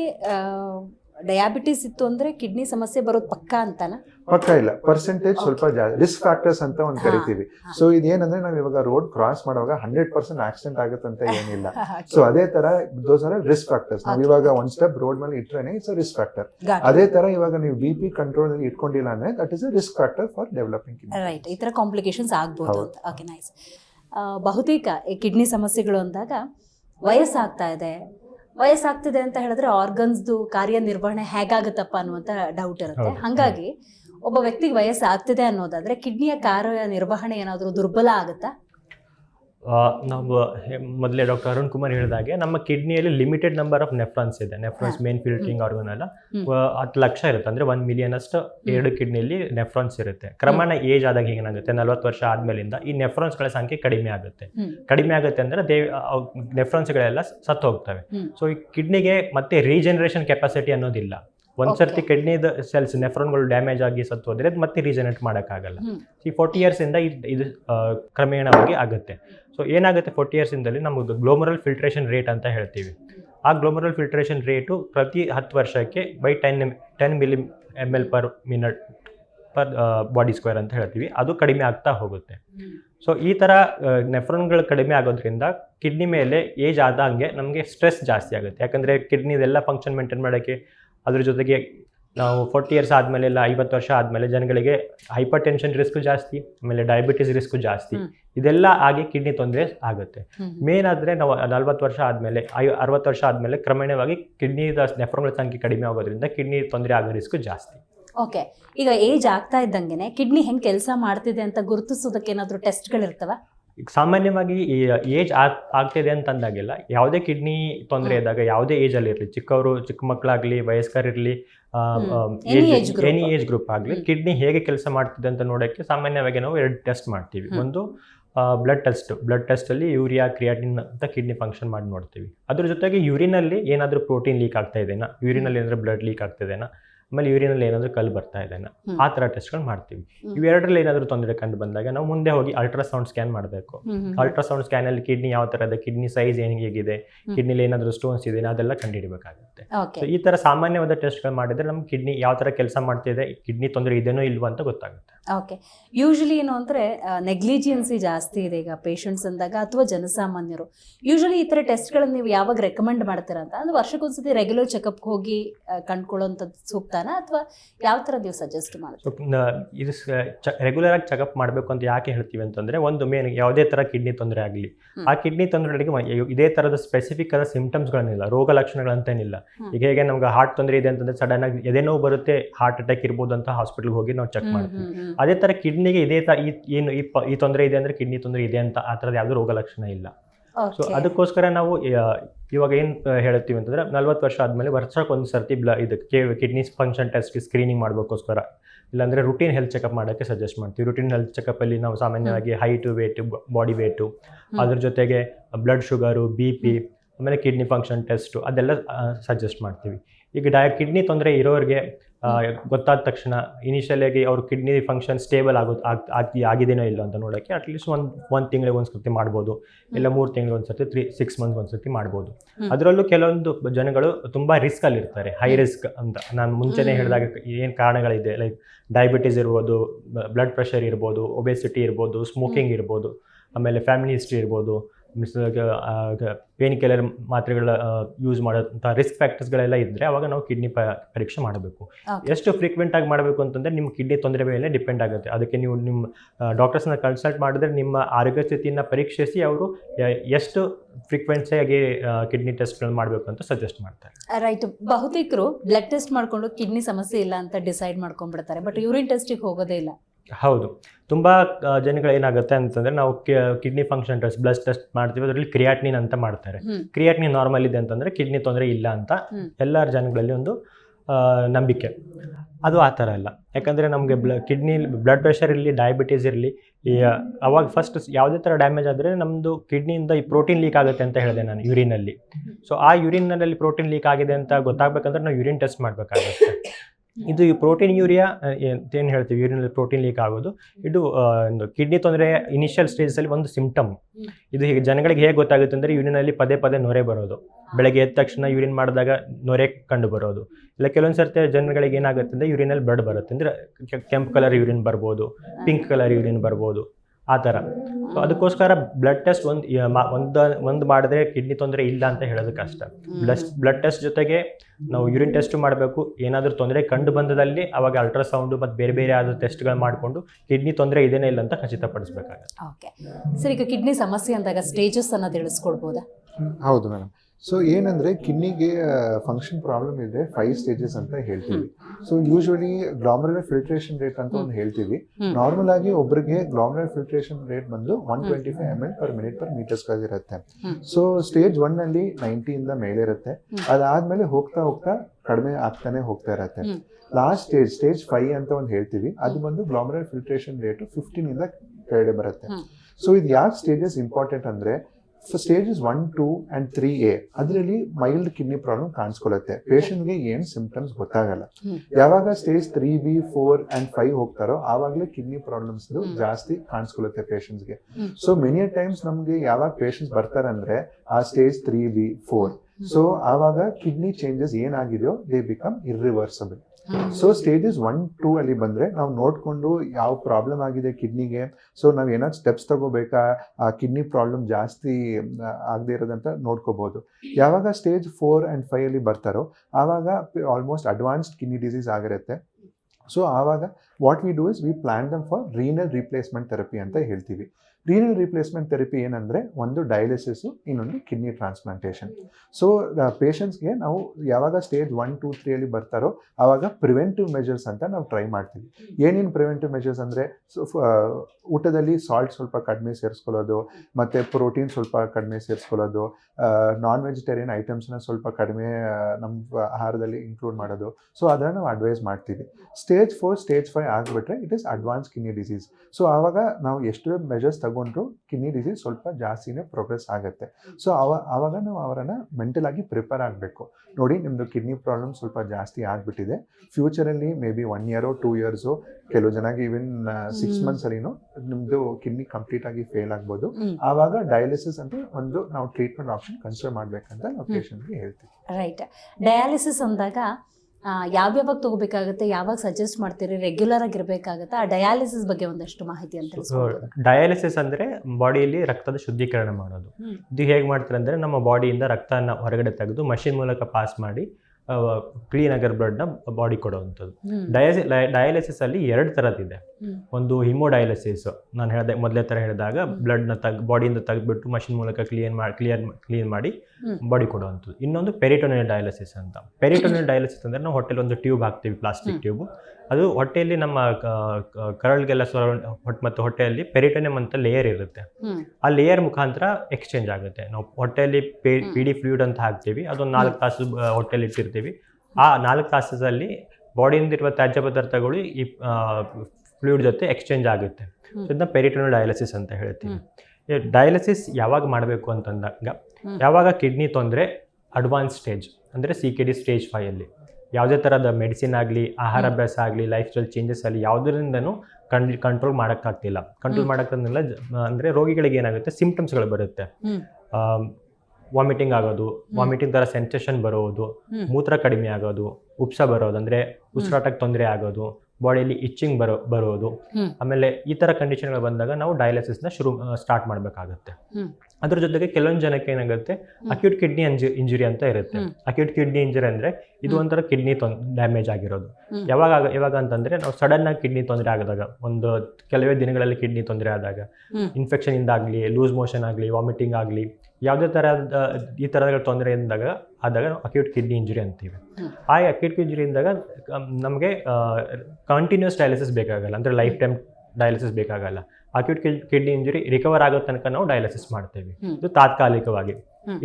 ಡಯಾಬಿಟಿಸ್ ಇತ್ತು ಅಂದ್ರೆ ಕಿಡ್ನಿ ಸಮಸ್ಯೆ ಬರೋದು ಪಕ್ಕಾ ಅಂತಾನ? ಪಕ್ಕ ಇಲ್ಲ. ಪರ್ಸೆಂಟೇಜ್ ಸ್ವಲ್ಪ ಜಾಸ್ತಿ. ರಿಸ್ಕ್ ಫ್ಯಾಕ್ಟರ್ಸ್ ಅಂತ ಒಂದು ಕರಿತೀವಿ. ಸೊ ಇದೇನಂದ್ರೆ ನಾವು ಇವಾಗ ರೋಡ್ ಕ್ರಾಸ್ ಮಾಡುವಾಗ ಹಂಡ್ರೆಡ್ ಪರ್ಸೆಂಟ್ ಆಕ್ಸಿಡೆಂಟ್ ಆಗುತ್ತೆ ಅಂತ ಏನಿಲ್ಲ ಸೊ ಅದೇ ತರ ದೋಸ್ ಆರ್ ರಿಸ್ಕ್ ಫ್ಯಾಕ್ಟರ್ಸ್ ನಾವು. ಇವಾಗ ಒಂದ್ ಸ್ಟೆಪ್ ರೋಡ್ ಮೇಲೆ ಇಟ್ರೇನೆ ಇಟ್ಸ್ ರಿಸ್ಕ್ ಫ್ಯಾಕ್ಟರ್ ಅದೇ ತರ ಇವಾಗ ನೀವು ಬಿ ಪಿ ಕಂಟ್ರೋಲ್ ಅಲ್ಲಿ ಇಟ್ಕೊಂಡಿಲ್ಲ ಅಂದ್ರೆ that is a risk factor for developing right ಈ ತರ ಕಾಂಪ್ಲಿಕೇಶನ್ಸ್ ಆಗ್ಬೋದು ಅಂತ. ಓಕೆ ನೈಸ್ ಬಹುತೇಕ ಈ ಕಿಡ್ನಿ ಸಮಸ್ಯೆಗಳು ಅಂದಾಗ ವಯಸ್ಸಾಗ್ತಾ ಇದೆ. ವಯಸ್ಸಾಗ್ತಿದೆ ಅಂತ ಹೇಳಿದ್ರೆ ಆರ್ಗನ್ಸ್ದು ಕಾರ್ಯನಿರ್ವಹಣೆ ಹೇಗಾಗುತ್ತಪ್ಪ ಅನ್ನುವಂಥ ಡೌಟ್ ಇರುತ್ತೆ. ಹಾಗಾಗಿ ಒಬ್ಬ ವ್ಯಕ್ತಿಗೆ ವಯಸ್ಸಾಗ್ತಿದೆ ಅನ್ನೋದಾದ್ರೆ ಕಿಡ್ನಿಯ ಕಾರ್ಯ ನಿರ್ವಹಣೆ ಏನಾದರೂ ದುರ್ಬಲ ಆಗುತ್ತಾ ನಾವು ಮೊದಲೇ ಡಾಕ್ಟರ್ ಅರುಣ್ ಕುಮಾರ್ ಹೇಳಿದಾಗೆ ನಮ್ಮ ಕಿಡ್ನಿಯಲ್ಲಿ ಲಿಮಿಟೆಡ್ ನಂಬರ್ ಆಫ್ ನೆಫ್ರಾನ್ಸ್ ಇದೆ. ನೆಫ್ರಾನ್ಸ್ ಮೇನ್ ಫಿಲ್ಟರಿಂಗ್ ಆರ್ಗನ್ ಎಲ್ಲ. ಹತ್ತು ಲಕ್ಷ ಇರುತ್ತೆ. ಅಂದ್ರೆ ಒನ್ ಮಿಲಿಯನ್ ಅಷ್ಟು ಎರಡು ಕಿಡ್ನಿಯಲ್ಲಿ ನೆಫ್ರಾನ್ಸ್ ಇರುತ್ತೆ. ಕ್ರಮನ ಏಜ್ ಆದಾಗ ಏನಾಗುತ್ತೆ ನಲ್ವತ್ತು ವರ್ಷ ಆದ್ಮೇಲಿಂದ ಈ ನೆಫ್ರಾನ್ಸ್ಗಳ ಸಂಖ್ಯೆ ಕಡಿಮೆ ಆಗುತ್ತೆ. ಕಡಿಮೆ ಆಗುತ್ತೆ ಅಂದ್ರೆ ದೇ ನೆಫ್ರಾನ್ಸ್ಗಳೆಲ್ಲ ಸತ್ತು ಹೋಗ್ತವೆ. ಸೊ ಈ ಕಿಡ್ನಿಗೆ ಮತ್ತೆ ರೀಜನರೇಷನ್ ಕೆಪಾಸಿಟಿ ಅನ್ನೋದಿಲ್ಲ. ಒಂದ್ಸರ್ತಿ ಸರ್ತಿ ಕಿಡ್ನಿದ ಸೆಲ್ಸ್ ನೆಫ್ರಾನ್ಗಳು ಡ್ಯಾಮೇಜ್ ಆಗಿ ಸತ್ತು ಹೋದ್ರೆ ಮತ್ತೆ ರೀಜನರೇಟ್ ಮಾಡೋಕ್ಕಾಗಲ್ಲ. ಈ ಫೋರ್ಟಿ ಇಯರ್ಸಿಂದ ಇದು ಇದು ಕ್ರಮೇಣವಾಗಿ ಆಗುತ್ತೆ. ಸೊ ಏನಾಗುತ್ತೆ ಫೋರ್ಟಿ ಇಯರ್ಸಿಂದಲ್ಲಿ ನಮಗೆ ಗ್ಲೋಮರಲ್ ಫಿಲ್ಟ್ರೇಷನ್ ರೇಟ್ ಅಂತ ಹೇಳ್ತೀವಿ. ಆ ಗ್ಲೋಮರಲ್ ಫಿಲ್ಟ್ರೇಷನ್ ರೇಟು ಪ್ರತಿ ಹತ್ತು ವರ್ಷಕ್ಕೆ by ten ten milli M L per minute per body square ಅಂತ ಹೇಳ್ತೀವಿ. ಅದು ಕಡಿಮೆ ಆಗ್ತಾ ಹೋಗುತ್ತೆ. ಸೊ ಈ ಥರ ನೆಫ್ರೋನ್ಗಳು ಕಡಿಮೆ ಆಗೋದ್ರಿಂದ ಕಿಡ್ನಿ ಮೇಲೆ ಏಜ್ ಆದಂಗೆ ನಮಗೆ ಸ್ಟ್ರೆಸ್ ಜಾಸ್ತಿ ಆಗುತ್ತೆ. ಯಾಕಂದರೆ ಕಿಡ್ನಿದೆಲ್ಲ ಫಂಕ್ಷನ್ ಮೇಂಟೈನ್ ಮಾಡೋಕ್ಕೆ ಅದ್ರ ಜೊತೆಗೆ ನಾವು ಫೋರ್ಟಿ ಇಯರ್ಸ್ ಆದಮೇಲೆ ಇಲ್ಲ ಐವತ್ತು ವರ್ಷ ಆದಮೇಲೆ ಜನಗಳಿಗೆ ಹೈಪರ್ ಟೆನ್ಷನ್ ರಿಸ್ಕ್ ಜಾಸ್ತಿ ಆಮೇಲೆ ಡಯಾಬಿಟಿಸ್ ರಿಸ್ಕ್ ಜಾಸ್ತಿ. ಇದೆಲ್ಲ ಆಗಿ ಕಿಡ್ನಿ ತೊಂದರೆ ಆಗುತ್ತೆ. ಮೇನ್ ಆದರೆ ನಾವು ನಲ್ವತ್ತು ವರ್ಷ ಆದಮೇಲೆ ಐ ಅರವತ್ತು ವರ್ಷ ಆದಮೇಲೆ ಕ್ರಮೇಣವಾಗಿ ಕಿಡ್ನಿದ ನೆಫ್ರೋಗಳ ಸಂಖ್ಯೆ ಕಡಿಮೆ ಆಗೋದ್ರಿಂದ ಕಿಡ್ನಿ ತೊಂದರೆ ಆಗೋ ರಿಸ್ಕ್ ಜಾಸ್ತಿ. ಓಕೆ ಈಗ ಏಜ್ ಆಗ್ತಾ ಇದ್ದಂಗೆ ಕಿಡ್ನಿ ಹೆಂಗ್ ಕೆಲಸ ಮಾಡ್ತಿದೆ ಅಂತ ಗುರುತಿಸೋದಕ್ಕೆ ಏನಾದರೂ ಟೆಸ್ಟ್ಗಳಿರ್ತವ ಈಗ ಸಾಮಾನ್ಯವಾಗಿ ಈ ಏಜ್ ಆಗ್ತಿದೆ ಅಂತ ಅಂದಾಗೆಲ್ಲ ಯಾವುದೇ ಕಿಡ್ನಿ ತೊಂದರೆ. ಇದ್ದಾಗ ಯಾವುದೇ ಏಜಲ್ಲಿ ಇರಲಿ ಚಿಕ್ಕವರು ಚಿಕ್ಕ ಮಕ್ಕಳಾಗಲಿ ವಯಸ್ಕರಿರಲಿ. ಎನಿ ಏಜ್ ಗ್ರೂಪ್ ಆಗಲಿ ಕಿಡ್ನಿ ಹೇಗೆ ಕೆಲಸ ಮಾಡ್ತಿದೆ ಅಂತ ನೋಡೋಕ್ಕೆ ಸಾಮಾನ್ಯವಾಗಿ ನಾವು ಎರಡು ಟೆಸ್ಟ್ ಮಾಡ್ತೀವಿ. ಒಂದು ಬ್ಲಡ್ ಟೆಸ್ಟ್ ಬ್ಲಡ್ ಟೆಸ್ಟಲ್ಲಿ ಯೂರಿಯಾ ಕ್ರಿಯಾಟಿನ್ ಅಂತ ಕಿಡ್ನಿ ಫಂಕ್ಷನ್ ಮಾಡಿ ನೋಡ್ತೀವಿ. ಅದ್ರ ಜೊತೆಗೆ ಯೂರಿನಲ್ಲಿ ಏನಾದರೂ ಪ್ರೋಟೀನ್ ಲೀಕ್ ಆಗ್ತಾ ಇದೆಯಾ ಯೂರಿನಲ್ಲಿ ಏನಾದರೂ ಬ್ಲಡ್ ಲೀಕ್ ಆಗ್ತಿದೆನಾ ಆಮೇಲೆ ಯೂರಿನಲ್ಲಿ ಏನಾದರೂ ಕಲ್ಲು ಬರ್ತಾ ಹ್ಮ್. ಆ ಥರ ಟೆಸ್ಟ್ಗಳು ಮಾಡ್ತೀವಿ. ಇವೆರಡರಲ್ಲಿ ಏನಾದರೂ ತೊಂದರೆ ಕಂಡು ಬಂದಾಗ ನಾವು ಮುಂದೆ ಹೋಗಿ ಅಲ್ಟ್ರಾಸೌಂಡ್ ಸ್ಕ್ಯಾನ್ ಮಾಡಬೇಕು. ಅಲ್ಟ್ರಾಸೌಂಡ್ ಸ್ಕ್ಯಾನಲ್ಲಿ ಕಿಡ್ನಿ ಯಾವ ಥರ ಇದೆ ಕಿಡ್ನಿ ಸೈಜ್ ಏನು ಹೇಗಿದೆ ಕಿಡ್ನಿಲಿ ಏನಾದರೂ ಸ್ಟೋನ್ಸ್ ಇದೆ ಅದೆಲ್ಲ ಕಂಡುಹಿಡಬೇಕಾಗುತ್ತೆ. ಸೊ ಈ ಥರ ಸಾಮಾನ್ಯವಾದ ಟೆಸ್ಟ್ಗಳು ಮಾಡಿದ್ರೆ ನಮ್ಮ ಕಿಡ್ನಿ ಯಾವ ಥರ ಕೆಲಸ ಮಾಡ್ತಿದೆ ಕಿಡ್ನಿ ತೊಂದರೆ ಇದೇನೋ ಇಲ್ವೋ ಅಂತ ಗೊತ್ತಾಗುತ್ತೆ. ಓಕೆ ಯೂಶಲಿ ಏನು ಅಂದರೆ ನೆಗ್ಲಿಜಿಯನ್ಸಿ ಜಾಸ್ತಿ ಇದೆ ಈಗ ಪೇಷಂಟ್ಸ್ ಅಂದಾಗ ಅಥವಾ ಜನಸಾಮಾನ್ಯರು. ಯೂಶಲಿ ಈ ಥರ ಟೆಸ್ಟ್ಗಳನ್ನು ನೀವು ಯಾವಾಗ ರೆಕಮೆಂಡ್ ಮಾಡ್ತೀರಾ ಅಂತ ಅಂದ್ರೆ ವರ್ಷಕ್ಕೊಂದ್ಸತಿ ರೆಗ್ಯುಲರ್ ಚೆಕಪ್ಗೆ ಹೋಗಿ ಕಂಡ್ಕೊಳ್ಳೋಂಥದ್ದು ಸೂಕ್ತ ಸೂಕ್ತನಾ ಅಥವಾ ಯಾವ ತರ ನೀವು ಸಜೆಸ್ಟ್ ಮಾಡ್ತೀವಿ ಇದು ರೆಗ್ಯುಲರ್ ಆಗಿ ಚೆಕಪ್ ಮಾಡಬೇಕು ಅಂತ ಯಾಕೆ ಹೇಳ್ತೀವಿ ಅಂತಂದ್ರೆ ಒಂದು ಮೇನ್ ಯಾವುದೇ ತರ ಕಿಡ್ನಿ ತೊಂದರೆ ಆಗಲಿ. ಆ ಕಿಡ್ನಿ ತೊಂದರೆಗಳಿಗೆ ಇದೇ ತರದ ಸ್ಪೆಸಿಫಿಕ್ ಆದ ಸಿಂಪ್ಟಮ್ಸ್ಗಳನ್ನಿಲ್ಲ ರೋಗ ಲಕ್ಷಣಗಳಂತೇನಿಲ್ಲ. ಈಗ ಹೇಗೆ ನಮ್ಗೆ ಹಾರ್ಟ್ ತೊಂದರೆ ಇದೆ ಅಂತಂದ್ರೆ ಸಡನ್ ಆಗಿ ಎದೆ ನೋವು ಬರುತ್ತೆ ಹಾರ್ಟ್ ಅಟ್ಯಾಕ್ ಇರ್ಬೋದು ಅಂತ ಹಾಸ್ಪಿಟಲ್ಗೆ ಹೋಗಿ ನಾವು ಚೆಕ್ ಮಾಡ್ತೀವಿ. ಅದೇ ತರ ಕಿಡ್ನಿಗೆ ಇದೇ ಥರ ಈ ಏನು ಈ ಈ ತೊಂದರೆ ಇದೆ ಅಂದ್ರೆ ಕಿಡ್ನಿ ತೊಂದರೆ ಇದೆ ಅಂತ ಆ ಥರದ ಯಾವುದೂ ರೋಗ ಲಕ್ಷಣ ಇಲ್ಲ. ಸೊ ಅದಕ್ಕೋಸ್ಕರ ನಾವು ಇವಾಗ ಏನು ಹೇಳ್ತೀವಿ ಅಂತಂದ್ರೆ ನಲ್ವತ್ತು ವರ್ಷ ಆದಮೇಲೆ ವರ್ಷಕ್ಕೆ ಒಂದು ಸರ್ತಿ ಬ್ಲ ಇದು ಕಿಡ್ನಿ ಫಂಕ್ಷನ್ ಟೆಸ್ಟ್ ಸ್ಕ್ರೀನಿಂಗ್ ಮಾಡಬೇಕೋಸ್ಕರ. ಇಲ್ಲಾಂದ್ರೆ ರುಟೀನ್ ಹೆಲ್ತ್ ಚೆಕಪ್ ಮಾಡೋಕ್ಕೆ ಸಜೆಸ್ಟ್ ಮಾಡ್ತೀವಿ. ರುಟೀನ್ ಹೆಲ್ತ್ ಚೆಕಪ್ಪಲ್ಲಿ ನಾವು ಸಾಮಾನ್ಯವಾಗಿ ಹೈಟು ವೇಟ್ ಬಾಡಿ ವೇಟು ಅದ್ರ ಜೊತೆಗೆ ಬ್ಲಡ್ ಶುಗರು ಬಿ ಪಿ ಆಮೇಲೆ ಕಿಡ್ನಿ ಫಂಕ್ಷನ್ ಟೆಸ್ಟು ಅದೆಲ್ಲ ಸಜೆಸ್ಟ್ ಮಾಡ್ತೀವಿ. ಈಗ ಡಯ ಕಿಡ್ನಿ ತೊಂದರೆ ಇರೋರಿಗೆ ಗೊತ್ತಾದ ತಕ್ಷಣ ಇನಿಷಿಯಲಾಗಿ ಅವ್ರ ಕಿಡ್ನಿ ಫಂಕ್ಷನ್ ಸ್ಟೇಬಲ್ ಆಗೋದು ಆಗ್- ಆಗಿ ಆಗಿದೆಯೋ ಇಲ್ಲ ಅಂತ ನೋಡೋಕ್ಕೆ ಅಟ್ಲೀಸ್ಟ್ ಒಂದು ಒಂದು ತಿಂಗಳಿಗೆ ಒಂದು ಸರ್ತಿ ಮಾಡ್ಬೋದು. ಇಲ್ಲ ಮೂರು ತಿಂಗಳಿಗೆ ಒಂದು ಸರ್ತಿ ತ್ರೀ ಸಿಕ್ಸ್ ಮಂತ್ಗೆ ಒಂದು ಸರ್ತಿ ಮಾಡ್ಬೋದು. ಅದರಲ್ಲೂ ಕೆಲವೊಂದು ಜನಗಳು ತುಂಬ ರಿಸ್ಕಲ್ಲಿ ಇರ್ತಾರೆ ಹೈ ರಿಸ್ಕ್ ಅಂತ. ನಾನು ಮುಂಚೆನೇ. ಹೇಳಿದಾಗ ಏನು ಕಾರಣಗಳಿದೆ? ಲೈಕ್ ಡಯಾಬಿಟೀಸ್ ಇರ್ಬೋದು ಬ್ಲಡ್ ಪ್ರೆಷರ್ ಇರ್ಬೋದು ಒಬೆಸಿಟಿ ಇರ್ಬೋದು ಸ್ಮೋಕಿಂಗ್ ಇರ್ಬೋದು ಆಮೇಲೆ ಫ್ಯಾಮಿಲಿ ಹಿಸ್ಟ್ರಿ ಇರ್ಬೋದು ಪೇನ್ ಕಿಲ್ಲರ್ ಮಾತ್ರೆಗಳ ಯೂಸ್ ಮಾಡೋಂಥ ರಿಸ್ಕ್ ಫ್ಯಾಕ್ಟರ್ಸ್ಗಳೆಲ್ಲ ಇದ್ದರೆ ಅವಾಗ ನಾವು ಕಿಡ್ನಿ ಪರೀಕ್ಷೆ ಮಾಡಬೇಕು. ಎಷ್ಟು ಫ್ರೀಕ್ವೆಂಟ್ ಆಗಿ ಮಾಡಬೇಕು ಅಂತಂದರೆ ನಿಮ್ಮ ಕಿಡ್ನಿ ತೊಂದರೆ ಮೇಲೆ ಡಿಪೆಂಡ್ ಆಗುತ್ತೆ. ಅದಕ್ಕೆ ನೀವು ನಿಮ್ಮ ಡಾಕ್ಟರ್ಸ್ನ ಕನ್ಸಲ್ಟ್ ಮಾಡಿದ್ರೆ ನಿಮ್ಮ ಆರೋಗ್ಯ ಸ್ಥಿತಿಯನ್ನು ಪರೀಕ್ಷಿಸಿ ಅವರು ಎಷ್ಟು ಫ್ರೀಕ್ವೆನ್ಸಿಯಾಗಿ ಕಿಡ್ನಿ ಟೆಸ್ಟ್ಗಳನ್ನ ಮಾಡಬೇಕು ಅಂತ ಸಜೆಸ್ಟ್ ಮಾಡ್ತಾರೆ. ರೈಟ್ ಬಹುತೇಕರು ಬ್ಲಡ್ ಟೆಸ್ಟ್ ಮಾಡಿಕೊಂಡು ಕಿಡ್ನಿ ಸಮಸ್ಯೆ ಇಲ್ಲ ಅಂತ ಡಿಸೈಡ್ ಮಾಡ್ಕೊಂಡ್ಬಿಡ್ತಾರೆ. ಬಟ್ ಯೂರಿನ್ ಟೆಸ್ಟಿಗೆ ಹೋಗೋದೇ ಇಲ್ಲ. ಹೌದು. ತುಂಬ ಜನಗಳು ಏನಾಗುತ್ತೆ ಅಂತಂದ್ರೆ ನಾವು kidney function test blood test ಮಾಡ್ತೀವಿ. ಅದರಲ್ಲಿ ಕ್ರಿಯಾಟ್ನಿನ್ ಅಂತ ಮಾಡ್ತಾರೆ. ಕ್ರಿಯಾಟ್ನಿನ್ ನಾರ್ಮಲ್ ಇದೆ ಅಂತಂದ್ರೆ ಕಿಡ್ನಿ ತೊಂದರೆ ಇಲ್ಲ ಅಂತ ಎಲ್ಲ ಎಲ್ಲರ ಜನಗಳಲ್ಲಿ ಒಂದು ನಂಬಿಕೆ. ಅದು ಆ ಥರ ಅಲ್ಲ. ಯಾಕಂದರೆ ನಮಗೆ ಬ್ಲ ಕಿಡ್ನಿ ಬ್ಲಡ್ ಪ್ರೆಷರ್ ಇರಲಿ ಡಯಾಬಿಟೀಸ್ ಇರಲಿ ಅವಾಗ ಫಸ್ಟ್ ಯಾವುದೇ ಥರ ಡ್ಯಾಮೇಜ್ ಆದರೆ ನಮ್ಮದು ಕಿಡ್ನಿಯಿಂದ ಈ ಪ್ರೋಟೀನ್ ಲೀಕ್ ಆಗುತ್ತೆ ಅಂತ ಹೇಳಿದೆ ನಾನು ಯೂರಿನಲ್ಲಿ ಸೊ ಆ ಯೂರಿನಲ್ಲಿ ಪ್ರೋಟೀನ್ ಲೀಕ್ ಆಗಿದೆ ಅಂತ ಗೊತ್ತಾಗಬೇಕಂದ್ರೆ ನಾವು ಯೂರಿನ್ ಟೆಸ್ಟ್ ಮಾಡಬೇಕಾಗುತ್ತೆ. ಇದು ಈ ಪ್ರೋಟೀನ್ ಯೂರಿಯಾ ಏನು ಹೇಳ್ತೀವಿ? ಯೂರಿನಲ್ಲಿ ಪ್ರೋಟೀನ್ ಲೀಕ್ ಆಗೋದು. ಇದು ಒಂದು ಕಿಡ್ನಿ ತೊಂದರೆ ಇನಿಷಿಯಲ್ ಸ್ಟೇಜಲ್ಲಿ ಒಂದು ಸಿಂಪ್ಟಮ್ ಇದು ಹೀಗೆ ಜನಗಳಿಗೆ ಹೇಗೆ ಗೊತ್ತಾಗುತ್ತೆ ಅಂದರೆ ಯೂರಿನಲ್ಲಿ ಪದೇ ಪದೇ ನೊರೆ ಬರೋದು. ಬೆಳಗ್ಗೆ ಎದ್ದ ತಕ್ಷಣ ಯೂರಿನ್ ಮಾಡಿದಾಗ ನೊರೆ ಕಂಡು ಬರೋದು. ಇಲ್ಲ ಕೆಲವೊಂದು ಸರ್ತಿ ಜನಗಳಿಗೆ ಏನಾಗುತ್ತೆ ಅಂದರೆ ಯೂರಿನಲ್ಲಿ ಬ್ಲಡ್ ಬರುತ್ತೆ. ಅಂದರೆ ಕೆಂಪು ಕಲರ್ ಯೂರಿನ್ ಬರ್ಬೋದು ಪಿಂಕ್ ಕಲರ್ ಯೂರಿನ್ ಬರ್ಬೋದು. ಆ ಥರ. ಸೊ ಅದಕ್ಕೋಸ್ಕರ ಬ್ಲಡ್ ಟೆಸ್ಟ್ ಒಂದು ಒಂದು ಒಂದು ಮಾಡಿದ್ರೆ ಕಿಡ್ನಿ ತೊಂದರೆ ಇಲ್ಲ ಅಂತ ಹೇಳೋದಕ್ಕೆ ಕಷ್ಟ ಬ್ಲಡ್ ಬ್ಲಡ್ ಟೆಸ್ಟ್ ಜೊತೆಗೆ ನಾವು ಯೂರಿನ್ ಟೆಸ್ಟ್ ಮಾಡಬೇಕು. ಏನಾದರೂ ತೊಂದರೆ ಕಂಡು ಬಂದದಲ್ಲಿ ಅವಾಗ ಅಲ್ಟ್ರಾಸೌಂಡು ಮತ್ತು ಬೇರೆ ಬೇರೆ ಆದ ಟೆಸ್ಟ್ಗಳು ಮಾಡಿಕೊಂಡು ಕಿಡ್ನಿ ತೊಂದರೆ ಇದೇನೇ ಇಲ್ಲ ಅಂತ ಖಚಿತಪಡಿಸ್ಬೇಕಾಗತ್ತೆ. ಓಕೆ ಸರ್ ಈಗ ಕಿಡ್ನಿ ಸಮಸ್ಯೆ ಅಂದಾಗ ಸ್ಟೇಜಸ್ ಅನ್ನ ತಿಳಿಸ್ಕೊಡ್ಬೋದಾ? ಹೌದು ಮೇಡಮ್ ಸೊ ಏನಂದ್ರೆ ಕಿಡ್ನಿಗೆ ಫಂಕ್ಷನ್ ಪ್ರಾಬ್ಲಮ್ ಇದೆ ಫೈವ್ ಸ್ಟೇಜಸ್ ಅಂತ ಹೇಳ್ತೀವಿ. So usually glomerular filtration rate ಅಂತ ಒಂದು ಹೇಳ್ತೀವಿ. ನಾರ್ಮಲ್ ಆಗಿ ಒಬ್ಬರಿಗೆ ಗ್ಲಾಮರಲ್ ಫಿಲ್ಟ್ರೇಷನ್ ರೇಟ್ ಬಂದು one twenty five M L per minute per meters ಇರುತ್ತೆ. ಸೊ ಸ್ಟೇಜ್ ಒನ್ ಅಲ್ಲಿ ನೈಂಟಿಯಿಂದ ಮೇಲೆ ಇರುತ್ತೆ. ಅದಾದ್ಮೇಲೆ ಹೋಗ್ತಾ ಹೋಗ್ತಾ ಕಡಿಮೆ ಆಗ್ತಾನೆ ಹೋಗ್ತಾ ಇರತ್ತೆ. ಲಾಸ್ಟ್ ಸ್ಟೇಜ್ ಸ್ಟೇಜ್ ಫೈವ್ ಅಂತ ಒಂದು ಹೇಳ್ತೀವಿ. ಅದು ಬಂದು ಗ್ಲಾಮರಲ್ ಫಿಲ್ಟ್ರೇಷನ್ ರೇಟ್ ಫಿಫ್ಟೀನ್ ಇಂದ ಕೆಳಗಡೆ ಬರುತ್ತೆ. ಸೊ ಇದು ಯಾಕೆ ಸ್ಟೇಜಸ್ ಇಂಪಾರ್ಟೆಂಟ್ ಅಂದ್ರೆ stages one two and three A ಅದರಲ್ಲಿ ಮೈಲ್ಡ್ ಕಿಡ್ನಿ ಪ್ರಾಬ್ಲಮ್ ಕಾಣಿಸ್ಕೊಳ್ಳುತ್ತೆ ಪೇಷಂಟ್ಗೆ ಏನು ಸಿಂಪ್ಟಮ್ಸ್ ಗೊತ್ತಾಗಲ್ಲ. ಯಾವಾಗ stage three B four and five ಹೋಗ್ತಾರೋ ಆವಾಗಲೇ ಕಿಡ್ನಿ ಪ್ರಾಬ್ಲಮ್ಸ್. ಜಾಸ್ತಿ ಕಾಣಿಸ್ಕೊಳ್ಳುತ್ತೆ ಪೇಷಂಟ್ಸ್ಗೆ. ಸೊ ಮೆನಿ ಟೈಮ್ಸ್ ನಮ್ಗೆ ಯಾವಾಗ ಪೇಷಂಟ್ಸ್ ಬರ್ತಾರೆ ಅಂದ್ರೆ ಆ stage three B four so ಆವಾಗ kidney changes ಏನಾಗಿದೆಯೋ they become irreversible so stages one two ಅಲ್ಲಿ ಬಂದ್ರೆ ನಾವು ನೋಡ್ಕೊಂಡು ಯಾವ ಪ್ರಾಬ್ಲಮ್ ಆಗಿದೆ ಕಿಡ್ನಿಗೆ ಸೊ ನಾವು ಏನಾದ್ರು ಸ್ಟೆಪ್ಸ್ ತಗೋಬೇಕಾ? ಆ ಕಿಡ್ನಿ ಪ್ರಾಬ್ಲಮ್ ಜಾಸ್ತಿ ಆಗದೆ ಇರೋದಂತ ನೋಡ್ಕೋಬೋದು. ಯಾವಾಗ ಸ್ಟೇಜ್ ಫೋರ್ ಅಂಡ್ ಫೈವ್ ಅಲ್ಲಿ ಬರ್ತಾರೋ, ಆವಾಗ ಆಲ್ಮೋಸ್ಟ್ ಅಡ್ವಾನ್ಸ್ಡ್ ಕಿಡ್ನಿ ಡಿಸೀಸ್ ಆಗಿರುತ್ತೆ. ಸೊ ಆವಾಗ what we do is we plan them for renal replacement therapy ಅಂತ ಹೇಳ್ತೀವಿ. ರೀನಲ್ ರಿಪ್ಲೇಸ್ಮೆಂಟ್ ಥೆರಪಿ ಏನಂದರೆ ಒಂದು ಡಯಾಲಿಸಿಸು ಇನ್ನೊಂದು ಕಿಡ್ನಿ ಟ್ರಾನ್ಸ್ಪ್ಲಾಂಟೇಷನ್ ಸೊ ಪೇಷಂಟ್ಸ್ಗೆ ನಾವು ಯಾವಾಗ ಸ್ಟೇಜ್ ಒನ್ ಟೂ ತ್ರೀಯಲ್ಲಿ ಬರ್ತಾರೋ ಆವಾಗ ಪ್ರಿವೆಂಟಿವ್ ಮೆಜರ್ಸ್ ಅಂತ ನಾವು ಟ್ರೈ ಮಾಡ್ತೀವಿ. ಏನೇನು ಪ್ರಿವೆಂಟಿವ್ ಮೆಜರ್ಸ್ ಅಂದರೆ ಊಟದಲ್ಲಿ ಸಾಲ್ಟ್ ಸ್ವಲ್ಪ ಕಡಿಮೆ ಸೇರಿಸ್ಕೊಳ್ಳೋದು, ಮತ್ತು ಪ್ರೋಟೀನ್ ಸ್ವಲ್ಪ ಕಡಿಮೆ ಸೇರಿಸ್ಕೊಳ್ಳೋದು ನಾನ್ ವೆಜಿಟೇರಿಯನ್ ಐಟಮ್ಸ್ನ ಸ್ವಲ್ಪ ಕಡಿಮೆ ನಮ್ಮ ಆಹಾರದಲ್ಲಿ ಇನ್ಕ್ಲೂಡ್ ಮಾಡೋದು. ಸೊ ಅದನ್ನು ನಾವು ಅಡ್ವೈಸ್ ಮಾಡ್ತೀವಿ. ಸ್ಟೇಜ್ ಫೋರ್ ಸ್ಟೇಜ್ ಫೈವ್ ಆಗಿಬಿಟ್ರೆ it is advance kidney disease so ಆವಾಗ ನಾವು ಎಷ್ಟು ಮೆಜರ್ಸ್ ತಗೊಂಡ್ರು ಕಿಡ್ನಿ ಡಿಸೀಸ್ ಸ್ವಲ್ಪ ಜಾಸ್ತಿನೇ ಪ್ರೋಗ್ರೆಸ್ ಆಗುತ್ತೆ. ಸೊ ಅವ ಆವಾಗ ನಾವು ಅವರನ್ನು ಮೆಂಟಲ್ ಆಗಿ ಪ್ರಿಪೇರ್ ಆಗಬೇಕು. ನೋಡಿ ನಿಮ್ಮದು ಕಿಡ್ನಿ ಪ್ರಾಬ್ಲಮ್ ಸ್ವಲ್ಪ ಜಾಸ್ತಿ ಆಗಿಬಿಟ್ಟಿದೆ. ಫ್ಯೂಚರಲ್ಲಿ ಮೇ ಬಿ ಒನ್ ಇಯರೋ ಟೂ ಇಯರ್ಸು ಕೆಲವು ಜನಗೆ ಈವನ್ ಸಿಕ್ಸ್ ಹ್ಮ್. ಮಂತ್ಸ್ ಅಲ್ಲಿನೂ ನಿಮ್ಮದು ಕಿಡ್ನಿ ಕಂಪ್ಲೀಟ್ ಆಗಿ ಫೇಲ್ ಆಗ್ಬೋದು. ಆವಾಗ ಡಯಾಲಿಸಿಸ್ ಅಂತ ಒಂದು ನಾವು ಟ್ರೀಟ್ಮೆಂಟ್ ಆಪ್ಷನ್ ಕನ್ಸಿಡರ್ ಮಾಡಬೇಕಂತ ನಾವು. ಪೇಷಂಟ್ಗೆ ಹೇಳ್ತೀವಿ. ರೈಟ್ ಡಯಾಲಿಸಿಸ್ ಅಂದಾಗ ಯಾವ್ಯಾವಾಗ ತಗೋಬೇಕಾಗುತ್ತೆ ಯಾವಾಗ ಸಜೆಸ್ಟ್ ಮಾಡ್ತೀರಿ ರೆಗ್ಯುಲರ್ ಆಗಿರ್ಬೇಕಾಗತ್ತೆ ಆ ಡಯಾಲಿಸಿಸ್ ಬಗ್ಗೆ ಒಂದಷ್ಟು ಮಾಹಿತಿ ಅಂತ? ಡಯಾಲಿಸಿಸ್ ಅಂದ್ರೆ ಬಾಡಿಯಲ್ಲಿ ರಕ್ತದ ಶುದ್ಧೀಕರಣ ಮಾಡೋದು. ಇದು ಹೇಗೆ ಮಾಡ್ತಾರೆ ಅಂದ್ರೆ ನಮ್ಮ ಬಾಡಿಯಿಂದ ರಕ್ತನ ಹೊರಗಡೆ ತೆಗೆದು ಮಷಿನ್ ಮೂಲಕ ಪಾಸ್ ಮಾಡಿ ಕ್ಲೀನ್ ಆಗಿರೋ ಬ್ಲಡ್ನ ಬಾಡಿ ಕೊಡುವಂಥದ್ದು ಡಯಾಲಿಸಿಸ್ ಅಲ್ಲಿ ಎರಡು ಥರದ್ದಿದೆ ಹ್ಮ್. ಒಂದು ಹಿಮೋಡಯಾಲಿಸಿಸ್ ನಾನು ಹೇಳಿದೆ ಮೊದಲೇ ಥರ ಹೇಳಿದಾಗ ಬ್ಲಡ್ ಬ್ಲಡ್ನ ತಗ್ ಬಾಡಿಯಿಂದ ತೆಗೆದ್ಬಿಟ್ಟು ಮಷಿನ್ ಮೂಲಕ ಕ್ಲೀನ್ ಮಾಡಿ ಕ್ಲಿಯರ್ ಕ್ಲೀನ್ ಮಾಡಿ ಬಾಡಿ ಕೊಡುವಂಥದ್ದು. ಇನ್ನೊಂದು ಪೆರಿಟೋನಿಯಲ್ ಡಯಾಲಿಸಿಸ್ ಅಂತ. ಪೆರಿಟೋನಿಯಲ್ ಡಯಾಲಿಸಿಸ್ ಅಂದರೆ ನಾವು ಹೊಟ್ಟೆಲಿ ಒಂದು ಟ್ಯೂಬ್ ಹಾಕ್ತೀವಿ ಪ್ಲಾಸ್ಟಿಕ್ ಟ್ಯೂಬ್ ಅದು ಹೊಟ್ಟೆಯಲ್ಲಿ ನಮ್ಮ ಕರಳಿಗೆಲ್ಲ ಸರೌಂಡ್ ಹೊಟ್ಟೆ ಮತ್ತು ಹೊಟ್ಟೆಯಲ್ಲಿ ಪೆರಿಟೋನಿಯಂ ಅಂತ ಲೇಯರ್ ಇರುತ್ತೆ. ಆ ಲೇಯರ್ ಮುಖಾಂತರ ಎಕ್ಸ್ಚೇಂಜ್ ಆಗುತ್ತೆ. ನಾವು ಹೊಟ್ಟೆಯಲ್ಲಿ P hmm. P D fluid ಅಂತ ಹಾಕ್ತೀವಿ ಅದೊಂದು ನಾಲ್ಕು ತಾಸು ಹೊಟ್ಟೆಲಿ ಹೊಟ್ಟೆಯಲ್ಲಿ ಇಟ್ಟಿರ್ತೀವಿ. ಆ ನಾಲ್ಕು ತಾಸಲ್ಲಿ ಬಾಡಿಯಿಂದ ಇರುವ ತ್ಯಾಜ್ಯ ಪದಾರ್ಥಗಳು ಈ ಫ್ಲೂಯಿಡ್ ಜೊತೆ ಎಕ್ಸ್ಚೇಂಜ್ ಆಗುತ್ತೆ. ಇದನ್ನ ಪೆರಿಟೋನಲ್ ಡಯಾಲಿಸಿಸ್ ಅಂತ ಹೇಳ್ತೀವಿ. ಡಯಾಲಿಸಿಸ್ ಯಾವಾಗ ಮಾಡಬೇಕು ಅಂತಂದಾಗ. ಯಾವಾಗ ಕಿಡ್ನಿ ತೊಂದರೆ ಅಡ್ವಾನ್ಸ್ ಸ್ಟೇಜ್ ಅಂದರೆ ಸಿ ಕೆ ಡಿ ಸ್ಟೇಜ್ ಫೈಯಲ್ಲಿ ಯಾವುದೇ ಥರದ ಮೆಡಿಸಿನ್ ಆಗಲಿ ಆಹಾರ ಅಭ್ಯಾಸ ಆಗಲಿ ಲೈಫ್ ಸ್ಟೈಲ್ ಚೇಂಜಸ್ ಆಗಲಿ ಯಾವುದರಿಂದನೂ ಕಣ್ ಕಂಟ್ರೋಲ್ ಮಾಡೋಕ್ಕಾಗ್ತಿಲ್ಲ. ಕಂಟ್ರೋಲ್. ಮಾಡೋಕ್ಕಂದಿಲ್ಲ ಅಂದರೆ ರೋಗಿಗಳಿಗೆ ಏನಾಗುತ್ತೆ ಸಿಂಪ್ಟಮ್ಸ್ಗಳು ಬರುತ್ತೆ. ವಾಮಿಟಿಂಗ್ ಆಗೋದು ವಾಮಿಟಿಂಗ್ ಥರ ಸೆನ್ಸೇಷನ್ ಬರೋದು. ಮೂತ್ರ ಕಡಿಮೆ ಆಗೋದು ಉಪ್ಸ ಬರೋದು ಅಂದರೆ ಉಸಿರಾಟಕ್ಕೆ ತೊಂದರೆ ಆಗೋದು ಬಾಡಿಯಲ್ಲಿ ಇಚ್ಚಿಂಗ್ ಬರೋ ಬರೋದು. ಆಮೇಲೆ ಈ ಥರ ಕಂಡೀಷನ್ಗಳು ಬಂದಾಗ ನಾವು ಡಯಾಲಿಸಿಸ್ನ ಶುರು ಸ್ಟಾರ್ಟ್ ಮಾಡಬೇಕಾಗುತ್ತೆ. ಅದ್ರ ಜೊತೆಗೆ ಕೆಲವೊಂದು ಜನಕ್ಕೆ ಏನಾಗುತ್ತೆ ಅಕ್ಯೂಟ್ ಕಿಡ್ನಿ ಇಂಜುರಿ ಅಂತ ಇರುತ್ತೆ. ಅಕ್ಯೂಟ್ ಕಿಡ್ನಿ ಇಂಜುರಿ ಅಂದರೆ ಇದು. ಒಂಥರ ಕಿಡ್ನಿ ತೊಂದ್ ಡ್ಯಾಮೇಜ್ ಆಗಿರೋದು. ಯಾವಾಗ ಯಾವಾಗ ಅಂತಂದ್ರೆ ನಾವು ಸಡನ್ ಆಗಿ ಕಿಡ್ನಿ ತೊಂದರೆ ಆದಾಗ ಒಂದು ಕೆಲವೇ ದಿನಗಳಲ್ಲಿ ಕಿಡ್ನಿ ತೊಂದರೆ ಆದಾಗ ಇನ್ಫೆಕ್ಷನ್ ಇನ್ಫೆಕ್ಷನ್ ಇಂದಾಗಲಿ ಲೂಸ್ ಮೋಷನ್ ಆಗಲಿ ವಾಮಿಟಿಂಗ್ ಆಗಲಿ ಯಾವುದೇ ಥರದ ಈ ಥರದ ತೊಂದರೆ ಇಂದಾಗ ಆದಾಗ ಅಕ್ಯೂಟ್ ಕಿಡ್ನಿ ಇಂಜುರಿ ಅಂತೀವಿ. ಆ ಅಕ್ಯೂಟ್ ಇಂಜುರಿ ಇಂದಾಗ ನಮಗೆ ಕಂಟಿನ್ಯೂಸ್ ಡಯಾಲಿಸಿಸ್ ಬೇಕಾಗಲ್ಲ. ಅಂದರೆ ಲೈಫ್ ಟೈಮ್ ಡಯಾಲಿಸಿಸ್ ಬೇಕಾಗಲ್ಲ. ಅಕ್ಯೂಟ್ ಕಿಡ್ನಿ ಇಂಜುರಿ ರಿಕವರ್ ಆಗೋ ತನಕ ನಾವು ಡಯಾಲಿಸಿಸ್ ಮಾಡ್ತೇವೆ. ಇದು ತಾತ್ಕಾಲಿಕವಾಗಿ.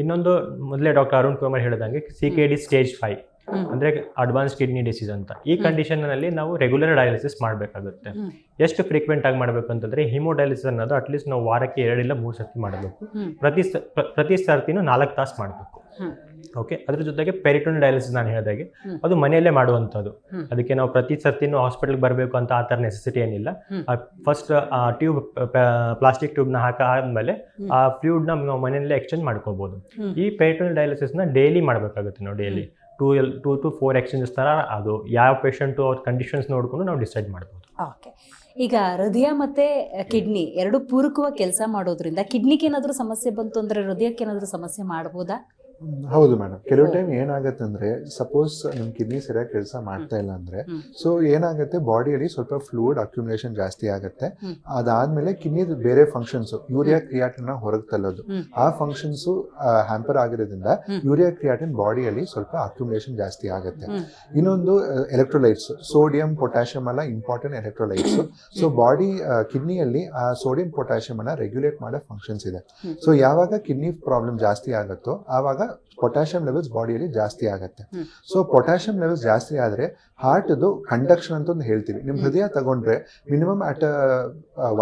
ಇನ್ನೊಂದು ಮೊದಲೇ ಡಾಕ್ಟರ್ ಅರುಣ್ ಕುಮಾರ್ ಹೇಳಿದಂಗೆ C K D stage five. ಅಂದರೆ ಅಡ್ವಾನ್ಸ್ ಕಿಡ್ನಿ ಡಿಸೀಸ್ ಅಂತ. ಈ ಕಂಡೀಷನ್ನಲ್ಲಿ ನಾವು ರೆಗ್ಯುಲರ್ ಡಯಾಲಿಸಿಸ್ ಮಾಡಬೇಕಾಗುತ್ತೆ. ಎಷ್ಟು ಫ್ರೀಕ್ವೆಂಟ್ ಆಗಿ ಮಾಡಬೇಕು ಅಂತಂದರೆ ಹಿಮೋಡಯಾಲಿಸಿಸ್ ಅನ್ನೋದು ಅಟ್ಲೀಸ್ಟ್ ನಾವು ವಾರಕ್ಕೆ ಎರಡಿಲ್ಲ ಮೂರು ಸರ್ತಿ ಮಾಡಬೇಕು. ಪ್ರತಿ ಪ್ರತಿ ಸರ್ತಿನೂ ನಾಲ್ಕು ತಾಸು ಮಾಡಬೇಕು. ಓಕೆ ಅದ್ರ ಜೊತೆಗೆ ಪೆರಿಟೋನ್ ಡಯಾಲಿಸಿಸ್ ನಾನು ಹೇಳಿದಾಗೆ. ಅದು ಮನೆಯಲ್ಲೇ ಮಾಡುವಂಥದ್ದು. ಅದಕ್ಕೆ ನಾವು ಪ್ರತಿ ಸರ್ತಿನೂ ಹಾಸ್ಪಿಟಲ್ಗೆ ಬರಬೇಕು ಅಂತ ಆ ಥರ ನೆಸೆಸಿಟಿ ಏನಿಲ್ಲ. ಫಸ್ಟ್ ಆ ಟ್ಯೂಬ್ ಪ್ಲಾಸ್ಟಿಕ್ ಟ್ಯೂಬ್ನ ಹಾಕ ಆದ್ಮೇಲೆ. ಆ ಫ್ಲೂಡ್ನ ನಾವು ಮನೆಯಲ್ಲೇ ಎಕ್ಸ್ಚೇಂಜ್ ಮಾಡ್ಕೋಬಹುದು. ಈ ಪೆರಿಟೋನ್ ಡಯಾಲಿಸಿಸ್ನ ಡೈಲಿ ಮಾಡಬೇಕಾಗುತ್ತೆ ನಾವು daily two L, two to four exchanges ಥರ ಅದು ಯಾವ ಪೇಷಂಟು ಅವ್ರ ಕಂಡೀಷನ್ಸ್ ನೋಡಿಕೊಂಡು ನಾವು ಡಿಸೈಡ್ ಮಾಡ್ಬೋದು. ಓಕೆ. ಈಗ ಹೃದಯ ಮತ್ತೆ ಕಿಡ್ನಿ ಎರಡು ಪೂರಕವಾಗಿ ಕೆಲಸ ಮಾಡೋದ್ರಿಂದ ಕಿಡ್ನಿಗೆ ಏನಾದರೂ ಸಮಸ್ಯೆ ಬಂತು ಅಂದರೆ ಹೃದಯಕ್ಕೆ ಏನಾದರೂ ಸಮಸ್ಯೆ ಮಾಡ್ಬೋದಾ? ಹೌದು ಮೇಡಮ್ ಕೆಲವು ಟೈಮ್ ಏನಾಗುತ್ತೆ ಅಂದ್ರೆ ಸಪೋಸ್ ನಿಮ್ ಕಿಡ್ನಿ ಸರಿಯಾಗಿ ಕೆಲಸ ಮಾಡ್ತಾ ಇಲ್ಲ ಅಂದ್ರೆ. ಸೊ ಏನಾಗುತ್ತೆ ಬಾಡಿಯಲ್ಲಿ ಸ್ವಲ್ಪ ಫ್ಲೂಯಿಡ್ ಅಕ್ಯುಮುಲೇಷನ್ ಜಾಸ್ತಿ ಆಗುತ್ತೆ. ಅದಾದ್ಮೇಲೆ ಕಿಡ್ನಿ ಬೇರೆ ಫಂಕ್ಷನ್ಸ್ ಯೂರಿಯಾ ಕ್ರಿಯಾಟಿನ್ ಹೊರಗೆ ತಲ್ಲೋದು. ಆ ಫಂಕ್ಷನ್ಸ್ ಹ್ಯಾಂಪರ್ ಆಗಿರೋದ್ರಿಂದ. ಯೂರಿಯಾ ಕ್ರಿಯಾಟಿನ್ ಬಾಡಿಯಲ್ಲಿ ಸ್ವಲ್ಪ ಅಕ್ಯುಮುಲೇಷನ್ ಜಾಸ್ತಿ ಆಗುತ್ತೆ ಇನ್ನೊಂದು ಎಲೆಕ್ಟ್ರೋಲೈಟ್ಸ್ ಸೋಡಿಯಂ ಪೊಟ್ಯಾಷಿಯಂ ಎಲ್ಲ ಇಂಪಾರ್ಟೆಂಟ್ ಎಲೆಕ್ಟ್ರೋಲೈಟ್ಸ್ ಸೊ ಬಾಡಿ ಕಿಡ್ನಿಯಲ್ಲಿ ಆ ಸೋಡಿಯಂ ಪೊಟ್ಯಾಷಿಯಂ ಅನ್ನ ರೆಗ್ಯುಲೇಟ್ ಮಾಡೋ ಫಂಕ್ಷನ್ಸ್ ಇದೆ. ಸೊ ಯಾವಾಗ ಕಿಡ್ನಿ ಪ್ರಾಬ್ಲಮ್ ಜಾಸ್ತಿ ಆಗುತ್ತೋ ಆವಾಗ ಪೊಟ್ಯಾಷಿಯಂ ಲೆವೆಲ್ಸ್ ಬಾಡಿಯಲ್ಲಿ ಜಾಸ್ತಿ ಆಗುತ್ತೆ. ಸೊ ಪೊಟ್ಯಾಷಿಯಂ ಲೆವೆಲ್ಸ್ ಜಾಸ್ತಿ ಆದರೆ ಹಾರ್ಟ್ದು ಕಂಡಕ್ಷನ್ ಅಂತ ಒಂದು ಹೇಳ್ತೀವಿ. ನಿಮ್ಮ ಹೃದಯ ತಗೊಂಡ್ರೆ ಮಿನಿಮಮ್ ಅಟ್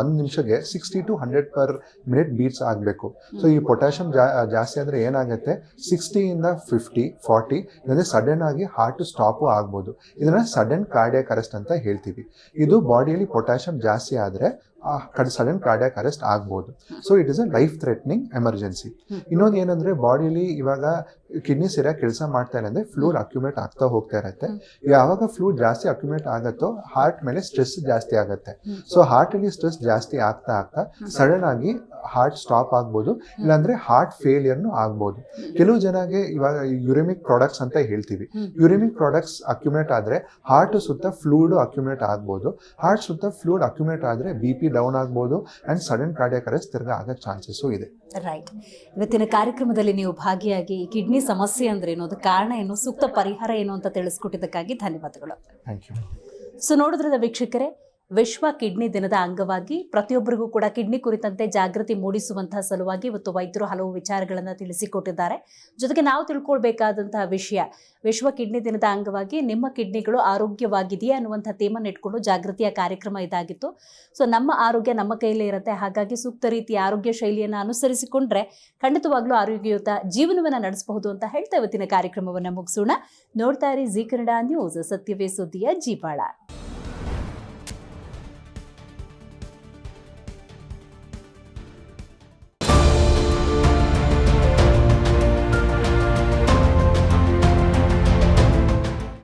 ಒಂದು ನಿಮಿಷಕ್ಕೆ sixty to hundred per minute beats ಆಗಬೇಕು. ಸೊ ಈ ಪೊಟ್ಯಾಷಿಯಂ ಜಾಸ್ತಿ ಆದರೆ ಏನಾಗುತ್ತೆ? ಸಿಕ್ಸ್ಟಿಯಿಂದ ಫಿಫ್ಟಿ ಫಾರ್ಟಿ ಇಲ್ಲಾಂದ್ರೆ ಸಡನ್ ಆಗಿ ಹಾರ್ಟ್ ಸ್ಟಾಪು ಆಗ್ಬೋದು. ಇದನ್ನ ಸಡನ್ ಕಾರ್ಡಿಯಾಕ್ ಅರೆಸ್ಟ್ ಅಂತ ಹೇಳ್ತೀವಿ. ಇದು ಬಾಡಿಯಲ್ಲಿ ಪೊಟ್ಯಾಷಿಯಂ ಜಾಸ್ತಿ ಆದರೆ ಸಡನ್ ಕಾರ್ಡಿಯಾಕ್ ಅರೆಸ್ಟ್ ಆಗ್ಬೋದು. So it is a life threatening emergency ಇನ್ನೊಂದು ಏನಂದ್ರೆ ಬಾಡಿಯಲ್ಲಿ ಇವಾಗ ಕಿಡ್ನಿ ಸರಿಯಾಗಿ ಕೆಲಸ ಮಾಡ್ತಾ ಇಲ್ಲ ಅಂದರೆ ಫ್ಲೂಡ್ ಅಕ್ಯುಮೇಟ್ ಆಗ್ತಾ ಹೋಗ್ತಾ ಇರುತ್ತೆ. ಯಾವಾಗ ಫ್ಲೂಡ್ ಜಾಸ್ತಿ ಅಕ್ಯುಮೇಟ್ ಆಗುತ್ತೋ ಹಾರ್ಟ್ ಮೇಲೆ ಸ್ಟ್ರೆಸ್ ಜಾಸ್ತಿ ಆಗುತ್ತೆ. ಸೊ ಹಾರ್ಟ್ ಅಲ್ಲಿ ಸ್ಟ್ರೆಸ್ ಜಾಸ್ತಿ ಆಗ್ತಾ ಆಗ್ತಾ ಸಡನ್ ಆಗಿ ಹಾರ್ಟ್ ಸ್ಟಾಪ್ ಆಗ್ಬೋದು ಇಲ್ಲಾಂದ್ರೆ ಹಾರ್ಟ್ ಫೇಲಿಯರ್ನು ಆಗ್ಬೋದು. ಕೆಲವು ಜನಗೆ ಇವಾಗ ಯುರಿಮಿಕ್ ಪ್ರಾಡಕ್ಟ್ಸ್ ಅಂತ ಹೇಳ್ತೀವಿ. ಯುರೆಮಿಕ್ ಯುರಿಮಿಕ್ ಪ್ರಾಡಕ್ಟ್ಸ್ ಅಕ್ಯುಮೇಟ್ ಆದ್ರೆ ಹಾರ್ಟ್ ಸುತ್ತ ಫ್ಲೂಡ್ ಅಕ್ಯುಮೇಟ್ ಆಗ್ಬೋದು. ಹಾರ್ಟ್ ಸುತ್ತ ಫ್ಲೂಡ್ ಅಕ್ಯುಮೇಟ್ ಆದ್ರೆ ಬಿ ಪಿ ಡೌನ್ ಆಗ್ಬೋದು ಅಂಡ್ ಸಡನ್ ಕಾರ್ಡಿಯಾಕ್ ಅರೆಸ್ಟ್ ತಿರ್ಗಾ ಆಗೋ ಚಾನ್ಸಸ್ಸು ಇದೆ. ರೈಟ್ ಇವತ್ತಿನ ಕಾರ್ಯಕ್ರಮದಲ್ಲಿ ನೀವು ಭಾಗಿಯಾಗಿ ಕಿಡ್ನಿ ಸಮಸ್ಯೆ ಅಂದ್ರೆ ಏನು ಅದು ಕಾರಣ ಏನು ಸೂಕ್ತ ಪರಿಹಾರ ಏನು ಅಂತ ತಿಳಿಸ್ಕೊಟ್ಟಿದ್ದಕ್ಕಾಗಿ ಧನ್ಯವಾದಗಳು. ಸೊ ನೋಡಿದ್ರದ ವೀಕ್ಷಕರೇ ವಿಶ್ವ ಕಿಡ್ನಿ ದಿನದ ಅಂಗವಾಗಿ ಪ್ರತಿಯೊಬ್ಬರಿಗೂ ಕೂಡ ಕಿಡ್ನಿ ಕುರಿತಂತೆ ಜಾಗೃತಿ ಮೂಡಿಸುವಂತಹ ಸಲುವಾಗಿ ಇವತ್ತು ವೈದ್ಯರು ಹಲವು ವಿಚಾರಗಳನ್ನು ತಿಳಿಸಿಕೊಟ್ಟಿದ್ದಾರೆ. ಜೊತೆಗೆ ನಾವು ತಿಳ್ಕೊಳ್ಬೇಕಾದಂತಹ ವಿಷಯ, ವಿಶ್ವ ಕಿಡ್ನಿ ದಿನದ ಅಂಗವಾಗಿ ನಿಮ್ಮ ಕಿಡ್ನಿಗಳು ಆರೋಗ್ಯವಾಗಿದೆಯೇ ಅನ್ನುವಂಥ ಥೀಮನ್ನು ಇಟ್ಕೊಂಡು ಜಾಗೃತಿಯ ಕಾರ್ಯಕ್ರಮ ಇದಾಗಿತ್ತು. ಸೊ, ನಮ್ಮ ಆರೋಗ್ಯ ನಮ್ಮ ಕೈಲೇ ಇರುತ್ತೆ. ಹಾಗಾಗಿ ಸೂಕ್ತ ರೀತಿಯ ಆರೋಗ್ಯ ಶೈಲಿಯನ್ನು ಅನುಸರಿಸಿಕೊಂಡ್ರೆ ಖಂಡಿತವಾಗ್ಲೂ ಆರೋಗ್ಯಯುತ ಜೀವನವನ್ನು ನಡೆಸಬಹುದು ಅಂತ ಹೇಳ್ತಾ ಇವತ್ತಿನ ಕಾರ್ಯಕ್ರಮವನ್ನು ಮುಗಿಸೋಣ. ನೋಡ್ತಾ ಇರಿ ಜಿ ಕನ್ನಡ ನ್ಯೂಸ್. ಸತ್ಯವೇ ಸುದ್ದಿಯ ಜೀಪಾಳ